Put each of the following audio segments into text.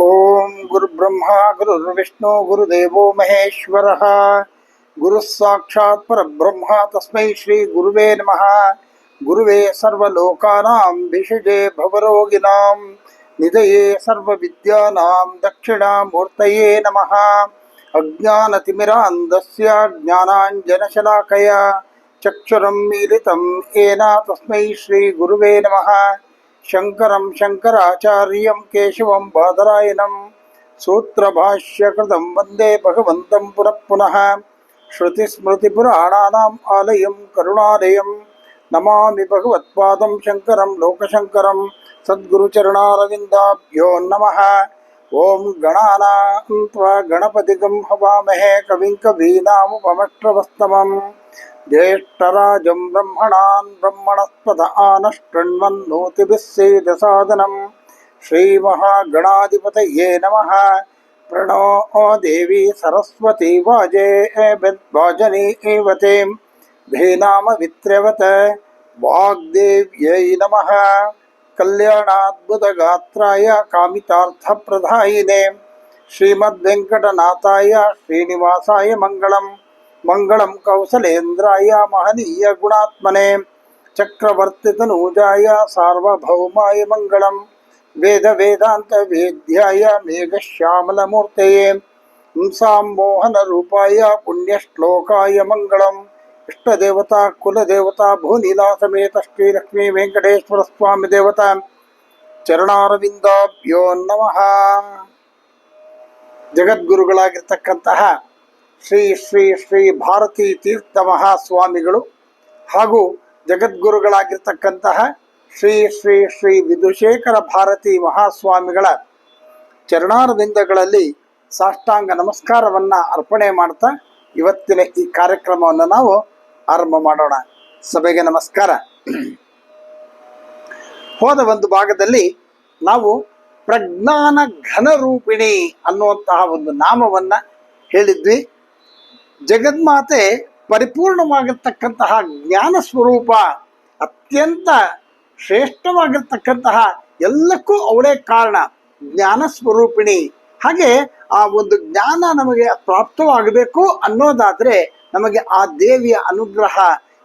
ॐ गुरुब्रह्मा गुरुर्विष्णु गुरुदेवो महेश्वरः गुरुस्साक्षात् परब्रह्मा तस्मै श्रीगुरुवे नमः गुरुवे सर्वलोकानां भिषजे भवरोगिणां निधये सर्वविद्यानां दक्षिणामूर्तये नमः अज्ञानतिमिरान्धस्य ज्ञानाञ्जनशलाकया चक्षुरं मीलितं येन तस्मै श्रीगुरुवे नमः शङ्करं शङ्कराचार्यं केशवं बादरायणं सूत्रभाष्यकृतं वन्दे भगवन्तं पुनः पुनः श्रुतिस्मृतिपुराणानाम् आलयं करुणालयं नमामि भगवत्पादं शङ्करं लोकशङ्करं सद्गुरुचरणारविन्दाभ्यो नमः ॐ गणानान्त्वा गणपतिगं हवामहे कविं कवीनामुपमष्ट्रवस्तमम् ज्येष्ठराजं ब्रह्मणान् ब्रह्मणस्पद आनशृण्वन्नोतिभिः सेदसादनं श्रीमहागणाधिपतये नमः प्रणो देवी सरस्वती वाजे वाजनी एव ते धेनामवित्र्यवत वाग्देव्यै नमः कल्याणाद्भुतगात्राय कामितार्थप्रदायिने श्रीमद्वेङ्कटनाथाय श्रीनिवासाय मङ्गलम् मङ्गलं कौसलेन्द्राय महनीय गुणात्मने चक्रवर्तितनूजाय सार्वभौमाय मङ्गलं वेदवेदान्तवेद्याय मेघश्यामलमूर्तये पुंसां मोहनरूपाय पुण्यश्लोकाय मङ्गलम् इष्टदेवता कुलदेवता भूनिलासमेत श्रीलक्ष्मी वेङ्कटेश्वरस्वामि देवता ಚರಣಾರವಿಂದಾಭ್ಯೋ ನಮಃ ಜಗದ್ಗುರುಗಳಾಗಿರ್ತಕ್ಕಂತಹ ಶ್ರೀ ಶ್ರೀ ಶ್ರೀ ಭಾರತೀ ತೀರ್ಥ ಮಹಾಸ್ವಾಮಿಗಳು ಹಾಗೂ ಜಗದ್ಗುರುಗಳಾಗಿರ್ತಕ್ಕಂತಹ ಶ್ರೀ ಶ್ರೀ ಶ್ರೀ ವಿಧುಶೇಖರ ಭಾರತಿ ಮಹಾಸ್ವಾಮಿಗಳ ಚರಣಾರವಿಂದಗಳಲ್ಲಿ ಸಾಷ್ಟಾಂಗ ನಮಸ್ಕಾರವನ್ನ ಅರ್ಪಣೆ ಮಾಡ್ತಾ ಇವತ್ತಿನ ಈ ಕಾರ್ಯಕ್ರಮವನ್ನು ನಾವು ಆರಂಭ ಮಾಡೋಣ. ಸಭೆಗೆ ನಮಸ್ಕಾರ. ಹೋದ ಒಂದು ಭಾಗದಲ್ಲಿ ನಾವು ಪ್ರಜ್ಞಾನ ಘನರೂಪಿಣಿ ಅನ್ನುವಂತಹ ಒಂದು ನಾಮವನ್ನ ಹೇಳಿದ್ವಿ. ಜಗನ್ಮಾತೆ ಪರಿಪೂರ್ಣವಾಗಿರ್ತಕ್ಕಂತಹ ಜ್ಞಾನ ಸ್ವರೂಪ ಅತ್ಯಂತ ಶ್ರೇಷ್ಠವಾಗಿರ್ತಕ್ಕಂತಹ ಎಲ್ಲಕ್ಕೂ ಅವಳೇ ಕಾರಣ, ಜ್ಞಾನ ಸ್ವರೂಪಿಣಿ. ಹಾಗೆ ಆ ಒಂದು ಜ್ಞಾನ ನಮಗೆ ಪ್ರಾಪ್ತವಾಗಬೇಕು ಅನ್ನೋದಾದ್ರೆ ನಮಗೆ ಆ ದೇವಿಯ ಅನುಗ್ರಹ,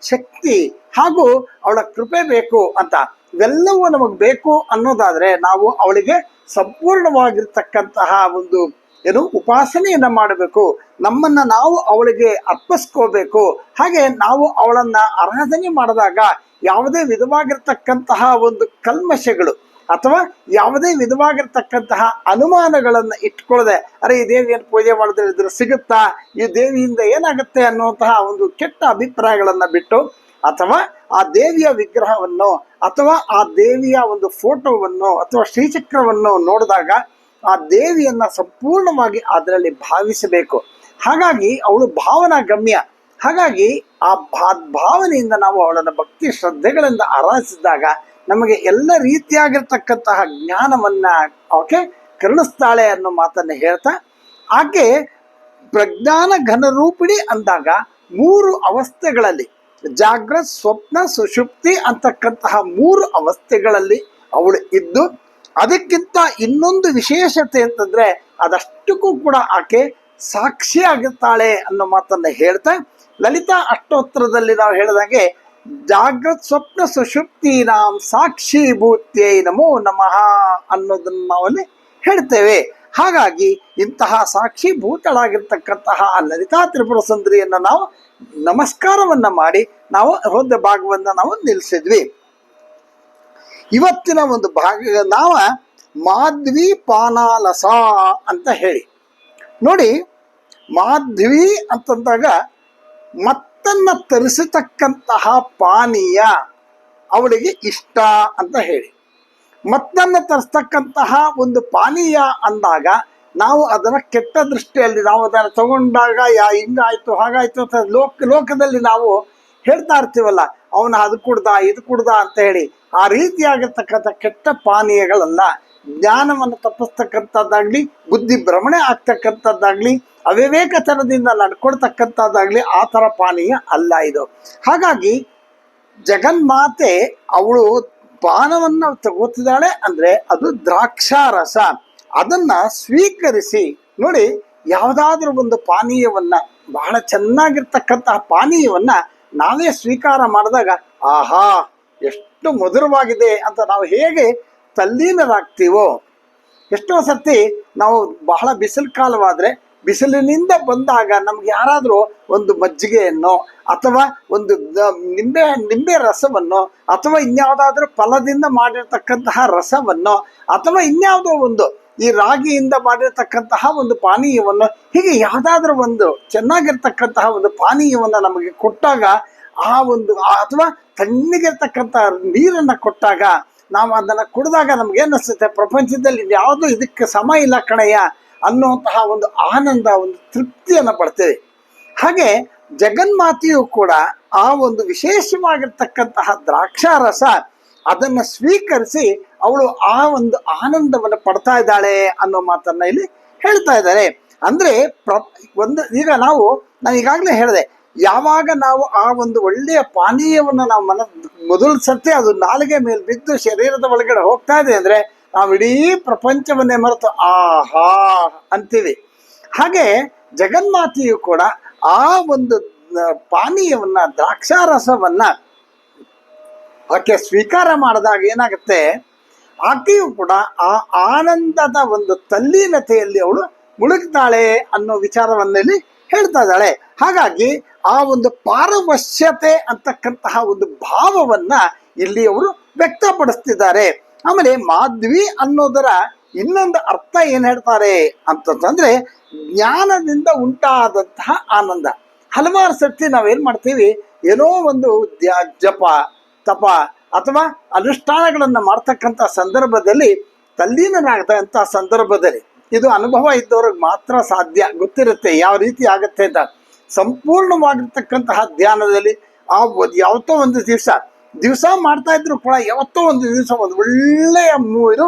ಶಕ್ತಿ ಹಾಗೂ ಅವಳ ಕೃಪೆ ಬೇಕು ಅಂತ. ಇವೆಲ್ಲವೂ ನಮಗೆ ಬೇಕು ಅನ್ನೋದಾದ್ರೆ ನಾವು ಅವಳಿಗೆ ಸಂಪೂರ್ಣವಾಗಿರ್ತಕ್ಕಂತಹ ಒಂದು ಏನು? ಉಪಾಸನೆಯನ್ನ ಮಾಡಬೇಕು. ನಮ್ಮನ್ನ ನಾವು ಅವಳಿಗೆ ಅರ್ಪಿಸ್ಕೋಬೇಕು. ಹಾಗೆ ನಾವು ಅವಳನ್ನ ಆರಾಧನೆ ಮಾಡಿದಾಗ ಯಾವುದೇ ವಿಧವಾಗಿರ್ತಕ್ಕಂತಹ ಒಂದು ಕಲ್ಮಶಗಳು ಅಥವಾ ಯಾವುದೇ ವಿಧವಾಗಿರ್ತಕ್ಕಂತಹ ಅನುಮಾನಗಳನ್ನು ಇಟ್ಕೊಳ್ಳದೆ ಅರೆ, ಈ ದೇವಿಯನ್ನು ಪೂಜೆ ಮಾಡಿದ್ರೆ ಸಿಗುತ್ತಾ? ಈ ದೇವಿಯಿಂದ ಏನಾಗುತ್ತೆ? ಅನ್ನುವಂತಹ ಒಂದು ಕೆಟ್ಟ ಅಭಿಪ್ರಾಯಗಳನ್ನು ಬಿಟ್ಟು, ಅಥವಾ ಆ ದೇವಿಯ ವಿಗ್ರಹವನ್ನು ಅಥವಾ ಆ ದೇವಿಯ ಒಂದು ಫೋಟೋವನ್ನು ಅಥವಾ ಶ್ರೀಚಕ್ರವನ್ನು ನೋಡಿದಾಗ ಆ ದೇವಿಯನ್ನ ಸಂಪೂರ್ಣವಾಗಿ ಅದರಲ್ಲಿ ಭಾವಿಸಬೇಕು. ಹಾಗಾಗಿ ಅವಳು ಭಾವನಾ ಗಮ್ಯ ಹಾಗಾಗಿ ಆ ಭಾ, ಭಾವನೆಯಿಂದ ನಾವು ಅವಳನ್ನ ಭಕ್ತಿ ಶ್ರದ್ಧೆಗಳಿಂದ ಆರಾಧಿಸಿದಾಗ ನಮಗೆ ಎಲ್ಲ ರೀತಿಯಾಗಿರ್ತಕ್ಕಂತಹ ಜ್ಞಾನವನ್ನ ಓಕೆ ಕರುಣಿಸ್ತಾಳೆ ಅನ್ನೋ ಮಾತನ್ನ ಹೇಳ್ತಾ, ಆಕೆ ಪ್ರಜ್ಞಾನ ಘನರೂಪಿಣಿ ಅಂದಾಗ ಮೂರು ಅವಸ್ಥೆಗಳಲ್ಲಿ ಜಾಗ್ರತ್, ಸ್ವಪ್ನ, ಸುಷುಪ್ತಿ ಅಂತಕ್ಕಂತಹ ಮೂರು ಅವಸ್ಥೆಗಳಲ್ಲಿ ಅವಳು ಇದ್ದು ಅದಕ್ಕಿಂತ ಇನ್ನೊಂದು ವಿಶೇಷತೆ ಅಂತಂದ್ರೆ ಅದಷ್ಟಕ್ಕೂ ಕೂಡ ಆಕೆ ಸಾಕ್ಷಿಯಾಗಿರ್ತಾಳೆ ಅನ್ನೋ ಮಾತನ್ನ ಹೇಳ್ತಾ, ಲಲಿತಾ ಅಷ್ಟೋತ್ತರದಲ್ಲಿ ನಾವು ಹೇಳಿದಾಗೆ ಜಾಗೃತ್ ಸ್ವಪ್ನ ಸುಷುಪ್ತಿ ನಾಂ ಸಾಕ್ಷೀಭೂತ್ಯೈ ನಮೋ ನಮಃ ಅನ್ನೋದನ್ನ ನಾವಲ್ಲಿ ಹೇಳ್ತೇವೆ. ಹಾಗಾಗಿ ಇಂತಹ ಸಾಕ್ಷೀಭೂತಳಾಗಿರ್ತಕ್ಕಂತಹ ಆ ಲಲಿತಾ ತ್ರಿಪುರ ಸುಂದರಿಯನ್ನ ನಾವು ನಮಸ್ಕಾರವನ್ನ ಮಾಡಿ, ನಾವು ಹೋದ ಭಾಗವನ್ನ ನಾವು ನಿಲ್ಲಿಸಿದ್ವಿ ಇವತ್ತಿನ ಒಂದು ಭಾಗ ನಾವ ಮಾಧ್ವಿ ಪಾನಾಲಸ ಅಂತ ಹೇಳಿ. ನೋಡಿ, ಮಾಧ್ವಿ ಅಂತಂದಾಗ ಮತ್ತನ್ನ ತರಿಸತಕ್ಕಂತಹ ಪಾನೀಯ ಅವಳಿಗೆ ಇಷ್ಟ ಅಂತ ಹೇಳಿ. ಮತ್ತನ್ನ ತರಿಸ್ತಕ್ಕಂತಹ ಒಂದು ಪಾನೀಯ ಅಂದಾಗ ನಾವು ಅದನ್ನು ಕೆಟ್ಟ ದೃಷ್ಟಿಯಲ್ಲಿ ನಾವು ಅದನ್ನು ತಗೊಂಡಾಗ ಯಾ ಹಿಂಗಾಯ್ತು, ಹಾಗಾಯ್ತು ಅಂತ ಲೋಕ, ಲೋಕದಲ್ಲಿ ನಾವು ಹೇಳ್ತಾ ಇರ್ತೀವಲ್ಲ, ಅವನ ಅದು ಕುಡ್ದ, ಇದು ಕುಡ್ದ ಅಂತ ಹೇಳಿ, ಆ ರೀತಿಯಾಗಿರ್ತಕ್ಕಂಥ ಕೆಟ್ಟ ಪಾನೀಯಗಳಲ್ಲ, ಜ್ಞಾನವನ್ನು ತಪ್ಪಿಸ್ತಕ್ಕಂಥದ್ದಾಗ್ಲಿ, ಬುದ್ಧಿ ಭ್ರಮಣೆ ಆಗ್ತಕ್ಕಂಥದ್ದಾಗ್ಲಿ, ಅವಿವೇಕತನದಿಂದ ನಡ್ಕೊಳ್ತಕ್ಕಂಥದ್ದಾಗ್ಲಿ, ಆ ಥರ ಪಾನೀಯ ಅಲ್ಲ ಇದು. ಹಾಗಾಗಿ, ಜಗನ್ಮಾತೆ ಅವಳು ಪಾನವನ್ನ ತಗೋತಿದ್ದಾಳೆ ಅಂದ್ರೆ ಅದು ದ್ರಾಕ್ಷಾರಸ. ಅದನ್ನ ಸ್ವೀಕರಿಸಿ, ನೋಡಿ, ಯಾವುದಾದ್ರೂ ಒಂದು ಪಾನೀಯವನ್ನ, ಬಹಳ ಚೆನ್ನಾಗಿರ್ತಕ್ಕಂತಹ ಪಾನೀಯವನ್ನ ನಾವೇ ಸ್ವೀಕಾರ ಮಾಡಿದಾಗ, ಆಹಾ, ಎಷ್ಟು ಮಧುರವಾಗಿದೆ ಅಂತ ನಾವು ಹೇಗೆ ತಲ್ಲೀನರಾಗ್ತೀವೋ? ಎಷ್ಟೋ ಸರ್ತಿ ನಾವು ಬಹಳ ಬಿಸಿಲು ಕಾಲವಾದರೆ ಬಿಸಿಲಿನಿಂದ ಬಂದಾಗ ನಮ್ಗೆ ಯಾರಾದರೂ ಒಂದು ಮಜ್ಜಿಗೆಯನ್ನು ಅಥವಾ ಒಂದು ನಿಂಬೆ ನಿಂಬೆ ರಸವನ್ನು ಅಥವಾ ಇನ್ಯಾವುದಾದ್ರೂ ಫಲದಿಂದ ಮಾಡಿರ್ತಕ್ಕಂತಹ ರಸವನ್ನು ಅಥವಾ ಇನ್ಯಾವುದೋ ಒಂದು ಈ ರಾಗಿಯಿಂದ ಮಾಡಿರ್ತಕ್ಕಂತಹ ಒಂದು ಪಾನೀಯವನ್ನು, ಹೀಗೆ ಯಾವುದಾದ್ರೂ ಒಂದು ಚೆನ್ನಾಗಿರ್ತಕ್ಕಂತಹ ಒಂದು ಪಾನೀಯವನ್ನು ನಮಗೆ ಕೊಟ್ಟಾಗ, ಆ ಒಂದು ಅಥವಾ ತಣ್ಣಗಿರ್ತಕ್ಕಂಥ ನೀರನ್ನು ಕೊಟ್ಟಾಗ, ನಾವು ಅದನ್ನು ಕುಡಿದಾಗ ನಮ್ಗೆ ಏನಿಸುತ್ತೆ ಪ್ರಪಂಚದಲ್ಲಿ ಯಾವುದು ಇದಕ್ಕೆ ಸಮ ಇಲ್ಲ ಕಣಯ್ಯ, ಅನ್ನುವಂತಹ ಒಂದು ಆನಂದ, ಒಂದು ತೃಪ್ತಿಯನ್ನು ಪಡ್ತೇವೆ. ಹಾಗೆ ಜಗನ್ಮಾತೆಯು ಕೂಡ ಆ ಒಂದು ವಿಶೇಷವಾಗಿರ್ತಕ್ಕಂತಹ ದ್ರಾಕ್ಷಾರಸ ಅದನ್ನು ಸ್ವೀಕರಿಸಿ ಅವಳು ಆ ಒಂದು ಆನಂದವನ್ನು ಪಡ್ತಾ ಇದ್ದಾಳೆ ಅನ್ನೋ ಮಾತನ್ನ ಇಲ್ಲಿ ಹೇಳ್ತಾ ಇದ್ದಾರೆ. ಅಂದ್ರೆ ಪ್ರ ಒಂದು ಈಗ ನಾವು, ನಾನು ಈಗಾಗಲೇ ಹೇಳಿದೆ, ಯಾವಾಗ ನಾವು ಆ ಒಂದು ಒಳ್ಳೆಯ ಪಾನೀಯವನ್ನು ನಾವು ಮನ ಮೊದಲು ಸತ್ತೆ ಅದು ನಾಲಿಗೆ ಮೇಲೆ ಬಿದ್ದು ಶರೀರದ ಒಳಗಡೆ ಹೋಗ್ತಾ ಇದೆ ಅಂದ್ರೆ ನಾವು ಇಡೀ ಪ್ರಪಂಚವನ್ನೇ ಮರೆತು ಆಹಾ ಅಂತೀವಿ. ಹಾಗೆ ಜಗನ್ಮಾತೆಯು ಕೂಡ ಆ ಒಂದು ಪಾನೀಯವನ್ನ, ದ್ರಾಕ್ಷಾರಸವನ್ನ ಆಕೆ ಸ್ವೀಕಾರ ಮಾಡಿದಾಗ ಏನಾಗುತ್ತೆ? ಆಕೆಯು ಕೂಡ ಆ ಆನಂದದ ಒಂದು ತಲ್ಲೀನತೆಯಲ್ಲಿ ಅವಳು ಮುಳುಗ್ತಾಳೆ ಅನ್ನೋ ವಿಚಾರವನ್ನಲ್ಲಿ ಹೇಳ್ತಾ ಇದ್ದಾಳೆ. ಹಾಗಾಗಿ ಆ ಒಂದು ಪಾರವಶ್ಯತೆ ಅಂತಕ್ಕಂತಹ ಒಂದು ಭಾವವನ್ನ ಇಲ್ಲಿ ಅವರು ವ್ಯಕ್ತಪಡಿಸ್ತಿದ್ದಾರೆ. ಆಮೇಲೆ ಮಾಧ್ವಿ ಅನ್ನೋದರ ಇನ್ನೊಂದು ಅರ್ಥ ಏನ್ ಹೇಳ್ತಾರೆ ಅಂತಂದ್ರೆ ಜ್ಞಾನದಿಂದ ಉಂಟಾದಂತಹ ಆನಂದ. ಹಲವಾರು ಸರ್ತಿ ನಾವೇನ್ ಮಾಡ್ತೀವಿ? ಏನೋ ಒಂದು ಜಪ ತಪ ಅಥವಾ ಅನುಷ್ಠಾನಗಳನ್ನು ಮಾಡ್ತಕ್ಕಂಥ ಸಂದರ್ಭದಲ್ಲಿ ತಲ್ಲೀನರಾಗತಕ್ಕಂಥ ಸಂದರ್ಭದಲ್ಲಿ ಇದು ಅನುಭವ ಇದ್ದವ್ರಿಗೆ ಮಾತ್ರ ಸಾಧ್ಯ, ಗೊತ್ತಿರುತ್ತೆ ಯಾವ ರೀತಿ ಆಗುತ್ತೆ ಅಂತ. ಸಂಪೂರ್ಣವಾಗಿರ್ತಕ್ಕಂತಹ ಧ್ಯಾನದಲ್ಲಿ ಆ ಯಾವತ್ತೋ ಒಂದು ದಿವಸ ದಿವಸ ಮಾಡ್ತಾ ಇದ್ರು ಕೂಡ ಯಾವತ್ತೋ ಒಂದು ದಿವಸ ಒಂದು ಒಳ್ಳೆಯ ಮೂರು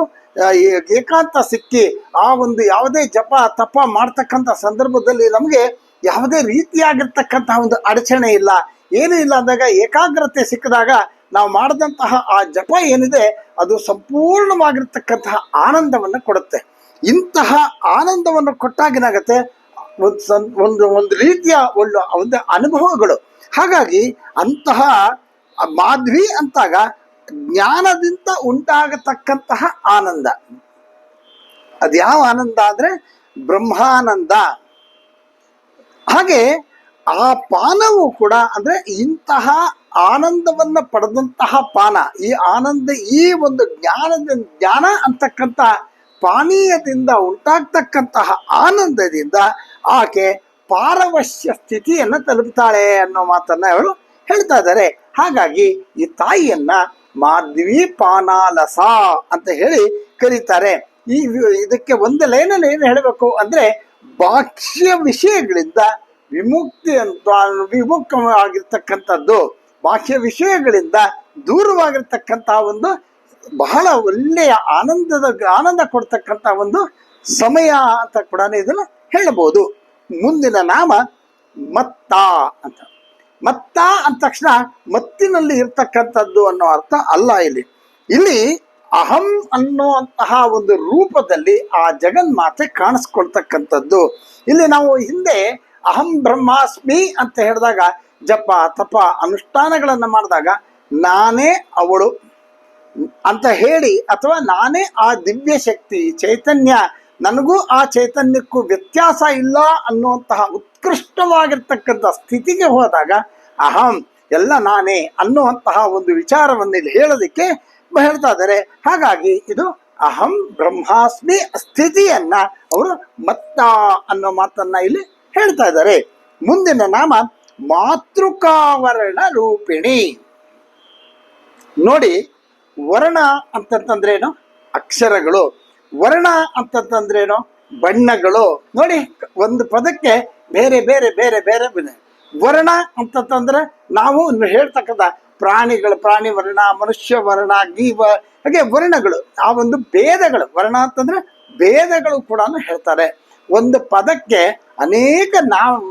ಏಕಾಂತ ಸಿಕ್ಕಿ ಆ ಒಂದು ಯಾವುದೇ ಜಪ, ತಪ ಮಾಡ್ತಕ್ಕಂಥ ಸಂದರ್ಭದಲ್ಲಿ ನಮಗೆ ಯಾವುದೇ ರೀತಿಯಾಗಿರ್ತಕ್ಕಂತಹ ಒಂದು ಅಡಚಣೆ ಇಲ್ಲ. ಏನೂ ಇಲ್ಲ ಅಂದಾಗ ಏಕಾಗ್ರತೆ ಸಿಕ್ಕಿದಾಗ ನಾವು ಮಾಡಿದಂತಹ ಆ ಜಪ ಏನಿದೆ, ಅದು ಸಂಪೂರ್ಣವಾಗಿರ್ತಕ್ಕಂತಹ ಆನಂದವನ್ನು ಕೊಡುತ್ತೆ. ಇಂತಹ ಆನಂದವನ್ನು ಕೊಟ್ಟಾಗಿನಾಗತ್ತೆ ಒಂದು ಒಂದು ಒಂದು ರೀತಿಯ ಒಂದು ಒಂದು ಅನುಭವಗಳು. ಹಾಗಾಗಿ ಅಂತಹ ಮಾಧ್ವಿ ಅಂತಾಗ ಜ್ಞಾನದಿಂದ ಉಂಟಾಗತಕ್ಕಂತಹ ಆನಂದ. ಅದ್ಯಾವ ಆನಂದ ಅಂದ್ರೆ ಬ್ರಹ್ಮಾನಂದ. ಹಾಗೆ ಆ ಪಾನವು ಕೂಡ ಅಂದ್ರೆ ಇಂತಹ ಆನಂದವನ್ನ ಪಡೆದಂತಹ ಪಾನ. ಈ ಆನಂದ ಈ ಒಂದು ಜ್ಞಾನದ ಜ್ಞಾನ ಅಂತಕ್ಕಂಥ ಪಾನೀಯದಿಂದ ಉಂಟಾಗ್ತಕ್ಕಂತಹ ಆನಂದದಿಂದ ಆಕೆ ಪಾರವಶ್ಯ ಸ್ಥಿತಿಯನ್ನು ತಲುಪುತ್ತಾಳೆ ಅನ್ನೋ ಮಾತನ್ನ ಅವರು ಹೇಳ್ತಾ ಇದ್ದಾರೆ ಹಾಗಾಗಿ ಈ ತಾಯಿಯನ್ನ ಮಾಧ್ವಿ ಪಾನಾಲಸ ಅಂತ ಹೇಳಿ ಕರೀತಾರೆ. ಈ ಇದಕ್ಕೆ ಒಂದು ಲೈನಲ್ಲಿ ಏನು ಹೇಳಬೇಕು ಅಂದ್ರೆ ಬಾಹ್ಯ ವಿಷಯಗಳಿಂದ ವಿಮುಕ್ತಿ ಅಂತ ವಿಮುಖವಾಗಿರ್ತಕ್ಕಂಥದ್ದು, ಬಾಹ್ಯ ವಿಷಯಗಳಿಂದ ದೂರವಾಗಿರ್ತಕ್ಕಂಥ ಒಂದು ಬಹಳ ಒಳ್ಳೆಯ ಆನಂದದ, ಆನಂದ ಕೊಡ್ತಕ್ಕಂಥ ಒಂದು ಸಮಯ ಅಂತ ಕೂಡ ಇದನ್ನು ಹೇಳಬಹುದು. ಮುಂದಿನ ನಾಮ ಮತ್ತ ಅಂತ. ಮತ್ತ ಅಂದ ತಕ್ಷಣ ಮತ್ತಿನಲ್ಲಿ ಇರ್ತಕ್ಕಂಥದ್ದು ಅನ್ನೋ ಅರ್ಥ ಅಲ್ಲ ಇಲ್ಲಿ. ಇಲ್ಲಿ ಅಹಂ ಅನ್ನುವಂತಹ ಒಂದು ರೂಪದಲ್ಲಿ ಆ ಜಗನ್ಮಾತೆ ಕಾಣಿಸ್ಕೊಳ್ತಕ್ಕಂಥದ್ದು. ಇಲ್ಲಿ ನಾವು ಹಿಂದೆ ಅಹಂ ಬ್ರಹ್ಮಾಸ್ಮಿ ಅಂತ ಹೇಳಿದಾಗ ಜಪ, ತಪ ಅನುಷ್ಠಾನಗಳನ್ನು ಮಾಡಿದಾಗ ನಾನೇ ಅವಳು ಅಂತ ಹೇಳಿ ಅಥವಾ ನಾನೇ ಆ ದಿವ್ಯ ಶಕ್ತಿ, ಚೈತನ್ಯ, ನನಗೂ ಆ ಚೈತನ್ಯಕ್ಕೂ ವ್ಯತ್ಯಾಸ ಇಲ್ಲ ಅನ್ನುವಂತಹ ಉತ್ಕೃಷ್ಟವಾಗಿರ್ತಕ್ಕಂಥ ಸ್ಥಿತಿಗೆ ಹೋದಾಗ ಅಹಂ, ಎಲ್ಲ ನಾನೇ ಅನ್ನುವಂತಹ ಒಂದು ವಿಚಾರವನ್ನು ಇಲ್ಲಿ ಹೇಳೋದಕ್ಕೆ ಹೇಳ್ತಾ ಇದ್ದಾರೆ. ಹಾಗಾಗಿ ಇದು ಅಹಂ ಬ್ರಹ್ಮಾಸ್ಮಿ ಸ್ಥಿತಿಯನ್ನ ಅವರು ಮತ್ತ ಅನ್ನೋ ಮಾತನ್ನ ಇಲ್ಲಿ ಹೇಳ್ತಾ ಇದ್ದಾರೆ. ಮುಂದಿನ ನಾಮ ಮಾತೃಕಾವರಣ ರೂಪಿಣಿ. ನೋಡಿ, ವರ್ಣ ಅಂತಂತಂದ್ರೇನು? ಅಕ್ಷರಗಳು. ವರ್ಣ ಅಂತಂತಂದ್ರೇನು? ಬಣ್ಣಗಳು. ನೋಡಿ, ಒಂದು ಪದಕ್ಕೆ ಬೇರೆ ಬೇರೆ ಬೇರೆ ಬೇರೆ. ವರ್ಣ ಅಂತಂತಂದ್ರೆ ನಾವು ಹೇಳ್ತಕ್ಕಂಥ ಪ್ರಾಣಿಗಳು, ಪ್ರಾಣಿ ವರ್ಣ, ಮನುಷ್ಯ ವರ್ಣ ಗೀವ ಹಾಗೆ ವರ್ಣಗಳು. ಆ ಒಂದು ಭೇದಗಳು. ವರ್ಣ ಅಂತಂದ್ರೆ ಭೇದಗಳು ಕೂಡ ಹೇಳ್ತಾರೆ. ಒಂದು ಪದಕ್ಕೆ ಅನೇಕ ನಾಮ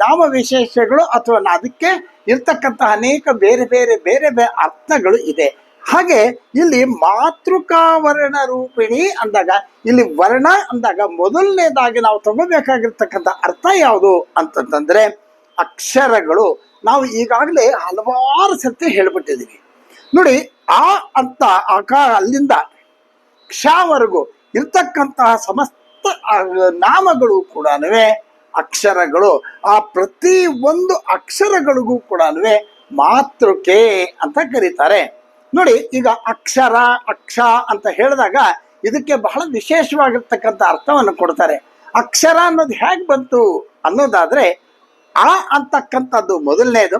ನಾಮ ವಿಶೇಷಗಳು ಅಥವಾ ಅದಕ್ಕೆ ಇರ್ತಕ್ಕಂತಹ ಅನೇಕ ಬೇರೆ ಬೇರೆ ಬೇರೆ ಬೇರೆ ಅರ್ಥಗಳು ಇದೆ. ಹಾಗೆ ಇಲ್ಲಿ ಮಾತೃಕಾವರ್ಣ ರೂಪಿಣಿ ಅಂದಾಗ, ಇಲ್ಲಿ ವರ್ಣ ಅಂದಾಗ ಮೊದಲನೇದಾಗಿ ನಾವು ತಗೋಬೇಕಾಗಿರ್ತಕ್ಕಂಥ ಅರ್ಥ ಯಾವುದು ಅಂತಂತಂದ್ರೆ ಅಕ್ಷರಗಳು. ನಾವು ಈಗಾಗಲೇ ಹಲವಾರು ಸತ್ಯ ಹೇಳ್ಬಿಟ್ಟಿದ್ದೀವಿ. ನೋಡಿ, ಆ ಅಂತ ಆಕಾರ ಅಲ್ಲಿಂದ ಕ್ಷವರೆಗೂ ಇರ್ತಕ್ಕಂತಹ ಸಮಸ್ತ ನಾಮಗಳು ಕೂಡ ಅಕ್ಷರಗಳು, ಆ ಪ್ರತಿ ಒಂದು ಅಕ್ಷರಗಳಿಗೂ ಕೂಡ ಮಾತೃಕೆ ಅಂತ ಕರೀತಾರೆ. ನೋಡಿ, ಈಗ ಅಕ್ಷರ, ಅಕ್ಷ ಅಂತ ಹೇಳಿದಾಗ ಇದಕ್ಕೆ ಬಹಳ ವಿಶೇಷವಾಗಿರ್ತಕ್ಕಂಥ ಅರ್ಥವನ್ನು ಕೊಡ್ತಾರೆ. ಅಕ್ಷರ ಅನ್ನೋದು ಹೇಗೆ ಬಂತು ಅನ್ನೋದಾದ್ರೆ ಆ ಅಂತಕ್ಕಂಥದ್ದು ಮೊದಲನೇದು,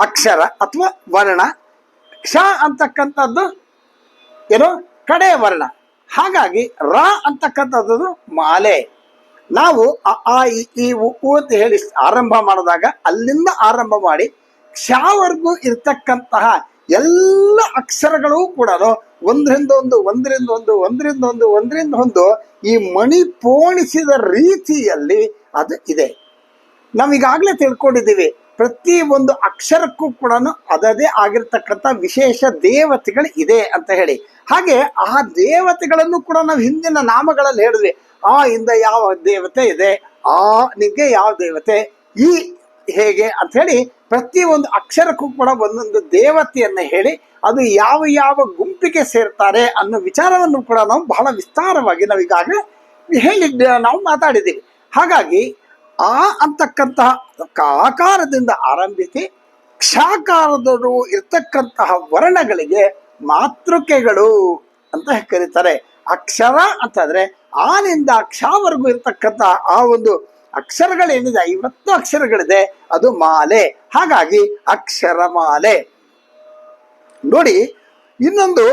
ಅಕ್ಷರ ಅಥವಾ ವರ್ಣ, ಕ್ಷ ಅಂತಕ್ಕಂಥದ್ದು, ಏನು ಕಡೆ ವರ್ಣ. ಹಾಗಾಗಿ ರ ಅಂತಕ್ಕಂಥದ್ದು ಮಾಲೆ. ನಾವು ಅ ಆ, ಈ ಉ ಅಂತ ಹೇಳಿ ಆರಂಭ ಮಾಡಿದಾಗ ಅಲ್ಲಿಂದ ಆರಂಭ ಮಾಡಿ ಕ್ಷಾವರೆಗೂ ಇರ್ತಕ್ಕಂತಹ ಎಲ್ಲ ಅಕ್ಷರಗಳು ಕೂಡ ಒಂದರಿಂದ ಒಂದು ಒಂದರಿಂದ ಒಂದು ಒಂದರಿಂದ ಒಂದು ಒಂದರಿಂದ ಒಂದು ಈ ಮಣಿ ಪೋಣಿಸಿದ ರೀತಿಯಲ್ಲಿ ಅದು ಇದೆ. ನಾವೀಗಾಗಲೇ ತಿಳ್ಕೊಂಡಿದ್ದೀವಿ. ಪ್ರತಿ ಒಂದು ಅಕ್ಷರಕ್ಕೂ ಕೂಡ ಅದದೇ ಆಗಿರ್ತಕ್ಕಂಥ ವಿಶೇಷ ದೇವತೆಗಳು ಇದೆ ಅಂತ ಹೇಳಿ. ಹಾಗೆ ಆ ದೇವತೆಗಳನ್ನು ಕೂಡ ನಾವು ಹಿಂದಿನ ನಾಮಗಳಲ್ಲಿ ಹೇಳಿದ್ವಿ. ಆ ಇಂದ ಯಾವ ದೇವತೆ ಇದೆ? ಆ ನಿಮಗೆ ಯಾವ ದೇವತೆ? ಈ ಹೇಗೆ ಅಂತ ಹೇಳಿ ಪ್ರತಿ ಒಂದು ಅಕ್ಷರಕ್ಕೂ ಕೂಡ ಒಂದೊಂದು ದೇವತೆಯನ್ನು ಹೇಳಿ ಅದು ಯಾವ ಯಾವ ಗುಂಪಿಗೆ ಸೇರ್ತಾರೆ ಅನ್ನೋ ವಿಚಾರವನ್ನು ಕೂಡ ನಾವು ಬಹಳ ವಿಸ್ತಾರವಾಗಿ ನಾವೀಗಾಗಲೇ ಹೇಳಿದ್ದ ನಾವು ಮಾತಾಡಿದ್ದೀವಿ. ಹಾಗಾಗಿ ಆ ಅಂತಕ್ಕಂತಹ ಆಕಾರದಿಂದ ಆರಂಭಿಸಿ ಕ್ಷಾಕಾರದವರು ಇರ್ತಕ್ಕಂತಹ ವರ್ಣಗಳಿಗೆ ಮಾತೃಕೆಗಳು ಅಂತ ಕರೀತಾರೆ. ಅಕ್ಷರ ಅಂತಂದ್ರೆ ಆನಿಂದ ಕ್ಷಾವರೆಗೂ ಇರ್ತಕ್ಕಂತಹ ಆ ಒಂದು ಅಕ್ಷರಗಳೇನಿದೆ ಐವತ್ತು ಅಕ್ಷರಗಳಿದೆ, ಅದು ಮಾಲೆ. ಹಾಗಾಗಿ ಅಕ್ಷರ ಮಾಲೆ. ನೋಡಿ, ಇನ್ನೊಂದು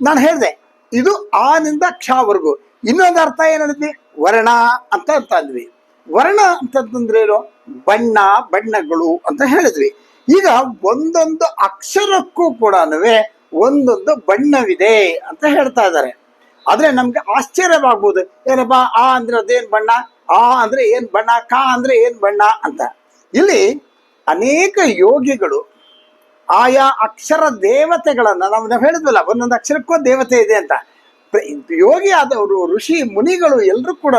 ನಾನು ಹೇಳಿದೆ, ಇದು ಆನಿಂದ ಕ್ಷಾವರೆಗೂ. ಇನ್ನೊಂದು ಅರ್ಥ ಏನ್ ವರ್ಣ ಅಂತ ಅಂತ ಅಂದ್ವಿ. ವರ್ಣ ಅಂತಂದ್ರೆ ಏನು? ಬಣ್ಣ, ಬಣ್ಣಗಳು ಅಂತ ಹೇಳಿದ್ವಿ. ಈಗ ಒಂದೊಂದು ಅಕ್ಷರಕ್ಕೂ ಕೂಡ ಒಂದೊಂದು ಬಣ್ಣವಿದೆ ಅಂತ ಹೇಳ್ತಾ ಇದ್ದಾರೆ. ಆದ್ರೆ ನಮ್ಗೆ ಆಶ್ಚರ್ಯವಾಗ್ಬೋದು. ಏನಪ್ಪ? ಆ ಅಂದ್ರೆ ಅದೇನ್ ಬಣ್ಣ? ಆ ಅಂದ್ರೆ ಏನ್ ಬಣ್ಣ? ಕಾ ಅಂದ್ರೆ ಏನ್ ಬಣ್ಣ ಅಂತ. ಇಲ್ಲಿ ಅನೇಕ ಯೋಗಿಗಳು ಆಯಾ ಅಕ್ಷರ ದೇವತೆಗಳನ್ನ, ನಾವು ನಾವು ಹೇಳಿದ್ವಲ್ಲ, ಒಂದೊಂದು ಅಕ್ಷರಕ್ಕೂ ದೇವತೆ ಇದೆ ಅಂತ. ಯೋಗಿ ಆದವರು, ಋಷಿ, ಮುನಿಗಳು ಎಲ್ಲರೂ ಕೂಡ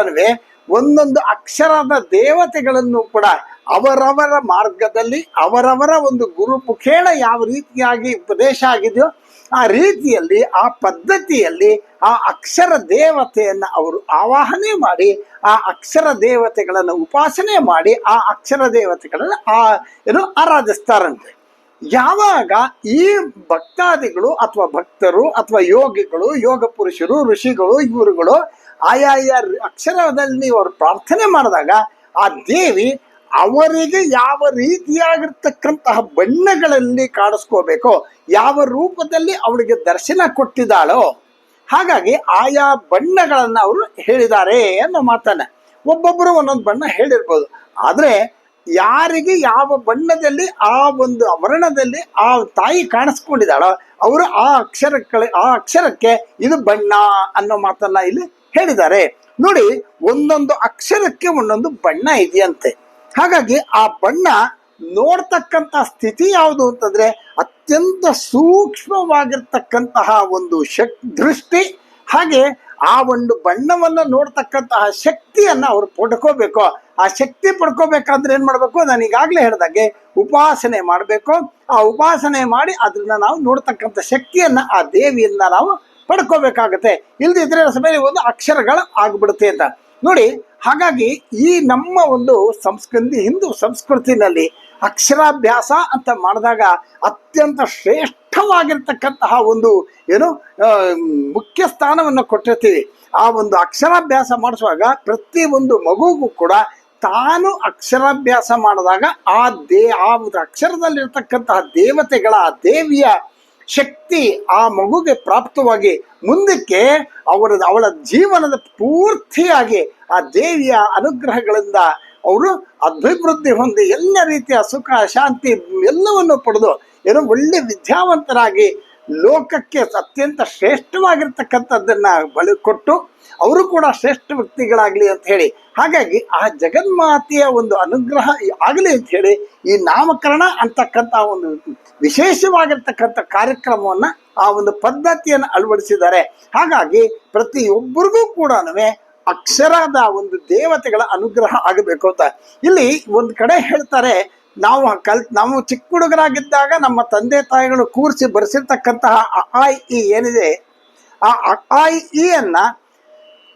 ಒಂದೊಂದು ಅಕ್ಷರದ ದೇವತೆಗಳನ್ನು ಕೂಡ ಅವರವರ ಮಾರ್ಗದಲ್ಲಿ, ಅವರವರ ಒಂದು ಗುರುಪುಖೇಳ ಯಾವ ರೀತಿಯಾಗಿ ಉಪದೇಶ ಆಗಿದೆಯೋ ಆ ರೀತಿಯಲ್ಲಿ, ಆ ಪದ್ಧತಿಯಲ್ಲಿ ಆ ಅಕ್ಷರ ದೇವತೆಯನ್ನು ಅವರು ಆವಾಹನೆ ಮಾಡಿ, ಆ ಅಕ್ಷರ ದೇವತೆಗಳನ್ನು ಉಪಾಸನೆ ಮಾಡಿ, ಆ ಅಕ್ಷರ ದೇವತೆಗಳನ್ನು ಆ ಏನು ಆರಾಧಿಸ್ತಾರಂತೆ. ಯಾವಾಗ ಈ ಭಕ್ತಾದಿಗಳು ಅಥವಾ ಭಕ್ತರು ಅಥವಾ ಯೋಗಿಗಳು, ಯೋಗ ಪುರುಷರು, ಋಷಿಗಳು, ಇವರುಗಳು ಆಯಾಯ ಅಕ್ಷರದಲ್ಲಿ ಅವರು ಪ್ರಾರ್ಥನೆ ಮಾಡಿದಾಗ ಆ ದೇವಿ ಅವರಿಗೆ ಯಾವ ರೀತಿಯಾಗಿರ್ತಕ್ಕಂತಹ ಬಣ್ಣಗಳಲ್ಲಿ ಕಾಣಿಸ್ಕೋಬೇಕೋ, ಯಾವ ರೂಪದಲ್ಲಿ ಅವಳಿಗೆ ದರ್ಶನ ಕೊಟ್ಟಿದ್ದಾಳೋ, ಹಾಗಾಗಿ ಆಯಾ ಬಣ್ಣಗಳನ್ನು ಅವರು ಹೇಳಿದ್ದಾರೆ ಅನ್ನೋ ಮಾತನ್ನ. ಒಬ್ಬೊಬ್ಬರು ಒಂದೊಂದು ಬಣ್ಣ ಹೇಳಿರ್ಬೋದು. ಆದರೆ ಯಾರಿಗೆ ಯಾವ ಬಣ್ಣದಲ್ಲಿ, ಆ ಒಂದು ವರ್ಣದಲ್ಲಿ ಆ ತಾಯಿ ಕಾಣಿಸ್ಕೊಂಡಿದ್ದಾಳೋ, ಅವರು ಆ ಅಕ್ಷರಕ್ಕೆ ಆ ಅಕ್ಷರಕ್ಕೆ ಇದು ಬಣ್ಣ ಅನ್ನೋ ಮಾತನ್ನ ಇಲ್ಲಿ ಹೇಳಿದ್ದಾರೆ. ನೋಡಿ, ಒಂದೊಂದು ಅಕ್ಷರಕ್ಕೆ ಒಂದೊಂದು ಬಣ್ಣ ಇದೆಯಂತೆ. ಹಾಗಾಗಿ ಆ ಬಣ್ಣ ನೋಡ್ತಕ್ಕಂಥ ಸ್ಥಿತಿ ಯಾವುದು ಅಂತಂದ್ರೆ ಅತ್ಯಂತ ಸೂಕ್ಷ್ಮವಾಗಿರ್ತಕ್ಕಂತಹ ಒಂದು ಶಕ್, ದೃಷ್ಟಿ. ಹಾಗೆ ಆ ಒಂದು ಬಣ್ಣವನ್ನು ನೋಡ್ತಕ್ಕಂತಹ ಶಕ್ತಿಯನ್ನ ಅವ್ರು ಪಡ್ಕೋಬೇಕು. ಆ ಶಕ್ತಿ ಪಡ್ಕೋಬೇಕಾದ್ರೆ ಏನ್ ಮಾಡ್ಬೇಕು? ನಾನು ಈಗಾಗಲೇ ಹೇಳ್ದಾಗೆ ಉಪಾಸನೆ ಮಾಡಬೇಕು. ಆ ಉಪಾಸನೆ ಮಾಡಿ ಅದನ್ನ ನಾವು ನೋಡ್ತಕ್ಕಂಥ ಶಕ್ತಿಯನ್ನ, ಆ ದೇವಿಯನ್ನ ನಾವು ಪಡ್ಕೋಬೇಕಾಗತ್ತೆ. ಇಲ್ದಿದ್ರೆ ಸಮಯದಲ್ಲಿ ಒಂದು ಅಕ್ಷರಗಳು ಆಗ್ಬಿಡುತ್ತೆ ಅಂತ. ನೋಡಿ, ಹಾಗಾಗಿ ಈ ನಮ್ಮ ಒಂದು ಸಂಸ್ಕೃತಿ, ಹಿಂದೂ ಸಂಸ್ಕೃತಿನಲ್ಲಿ ಅಕ್ಷರಾಭ್ಯಾಸ ಅಂತ ಮಾಡಿದಾಗ ಅತ್ಯಂತ ಶ್ರೇಷ್ಠವಾಗಿರ್ತಕ್ಕಂತಹ ಒಂದು, ಏನು ಮುಖ್ಯ ಸ್ಥಾನವನ್ನು ಕೊಟ್ಟಿರ್ತೀವಿ. ಆ ಒಂದು ಅಕ್ಷರಾಭ್ಯಾಸ ಮಾಡಿಸುವಾಗ ಪ್ರತಿ ಒಂದು ಮಗುಗೂ ಕೂಡ ತಾನು ಅಕ್ಷರಾಭ್ಯಾಸ ಮಾಡಿದಾಗ ಆ ದೇ, ಆ ಒಂದು ಅಕ್ಷರದಲ್ಲಿರ್ತಕ್ಕಂತಹ ದೇವತೆಗಳ ದೇವಿಯ ಶಕ್ತಿ ಆ ಮಗುಗೆ ಪ್ರಾಪ್ತವಾಗಿ ಮುಂದಕ್ಕೆ ಅವರ, ಅವಳ ಜೀವನದ ಪೂರ್ತಿಯಾಗಿ ಆ ದೇವಿಯ ಅನುಗ್ರಹಗಳಿಂದ ಅವರು ಅಭಿವೃದ್ಧಿ ಹೊಂದಿ ಎಲ್ಲ ರೀತಿಯ ಸುಖ, ಶಾಂತಿ ಎಲ್ಲವನ್ನು ಪಡೆದು ಏನೋ ಒಳ್ಳೆ ವಿದ್ಯಾವಂತರಾಗಿ ಲೋಕಕ್ಕೆ ಅತ್ಯಂತ ಶ್ರೇಷ್ಠವಾಗಿರ್ತಕ್ಕಂಥದ್ದನ್ನ ಬಳಿ ಕೊಟ್ಟು ಅವರು ಕೂಡ ಶ್ರೇಷ್ಠ ವ್ಯಕ್ತಿಗಳಾಗ್ಲಿ ಅಂತ ಹೇಳಿ. ಹಾಗಾಗಿ ಆ ಜಗನ್ಮಾತೆಯ ಒಂದು ಅನುಗ್ರಹ ಆಗಲಿ ಅಂತ ಹೇಳಿ ಈ ನಾಮಕರಣ ಅಂತಕ್ಕಂಥ ಒಂದು ವಿಶೇಷವಾಗಿರ್ತಕ್ಕಂಥ ಕಾರ್ಯಕ್ರಮವನ್ನ ಆ ಒಂದು ಪದ್ಧತಿಯನ್ನು ಅಳವಡಿಸಿದ್ದಾರೆ. ಹಾಗಾಗಿ ಪ್ರತಿಯೊಬ್ಬರಿಗೂ ಕೂಡ ಅಕ್ಷರದ ಒಂದು ದೇವತೆಗಳ ಅನುಗ್ರಹ ಆಗಬೇಕು ಅಂತ. ಇಲ್ಲಿ ಒಂದು ಕಡೆ ಹೇಳ್ತಾರೆ ನಾವು ಕಲ್ ನಾವು ಚಿಕ್ಕ ಹುಡುಗರಾಗಿದ್ದಾಗ ನಮ್ಮ ತಂದೆ ತಾಯಿಗಳು ಕೂರಿಸಿ ಬರೆಸಿರ್ತಕ್ಕಂತಹ ಅ ಆ, ಇ, ಏನಿದೆ ಆ ಅ ಆ, ಇ, ಈ ಅನ್ನ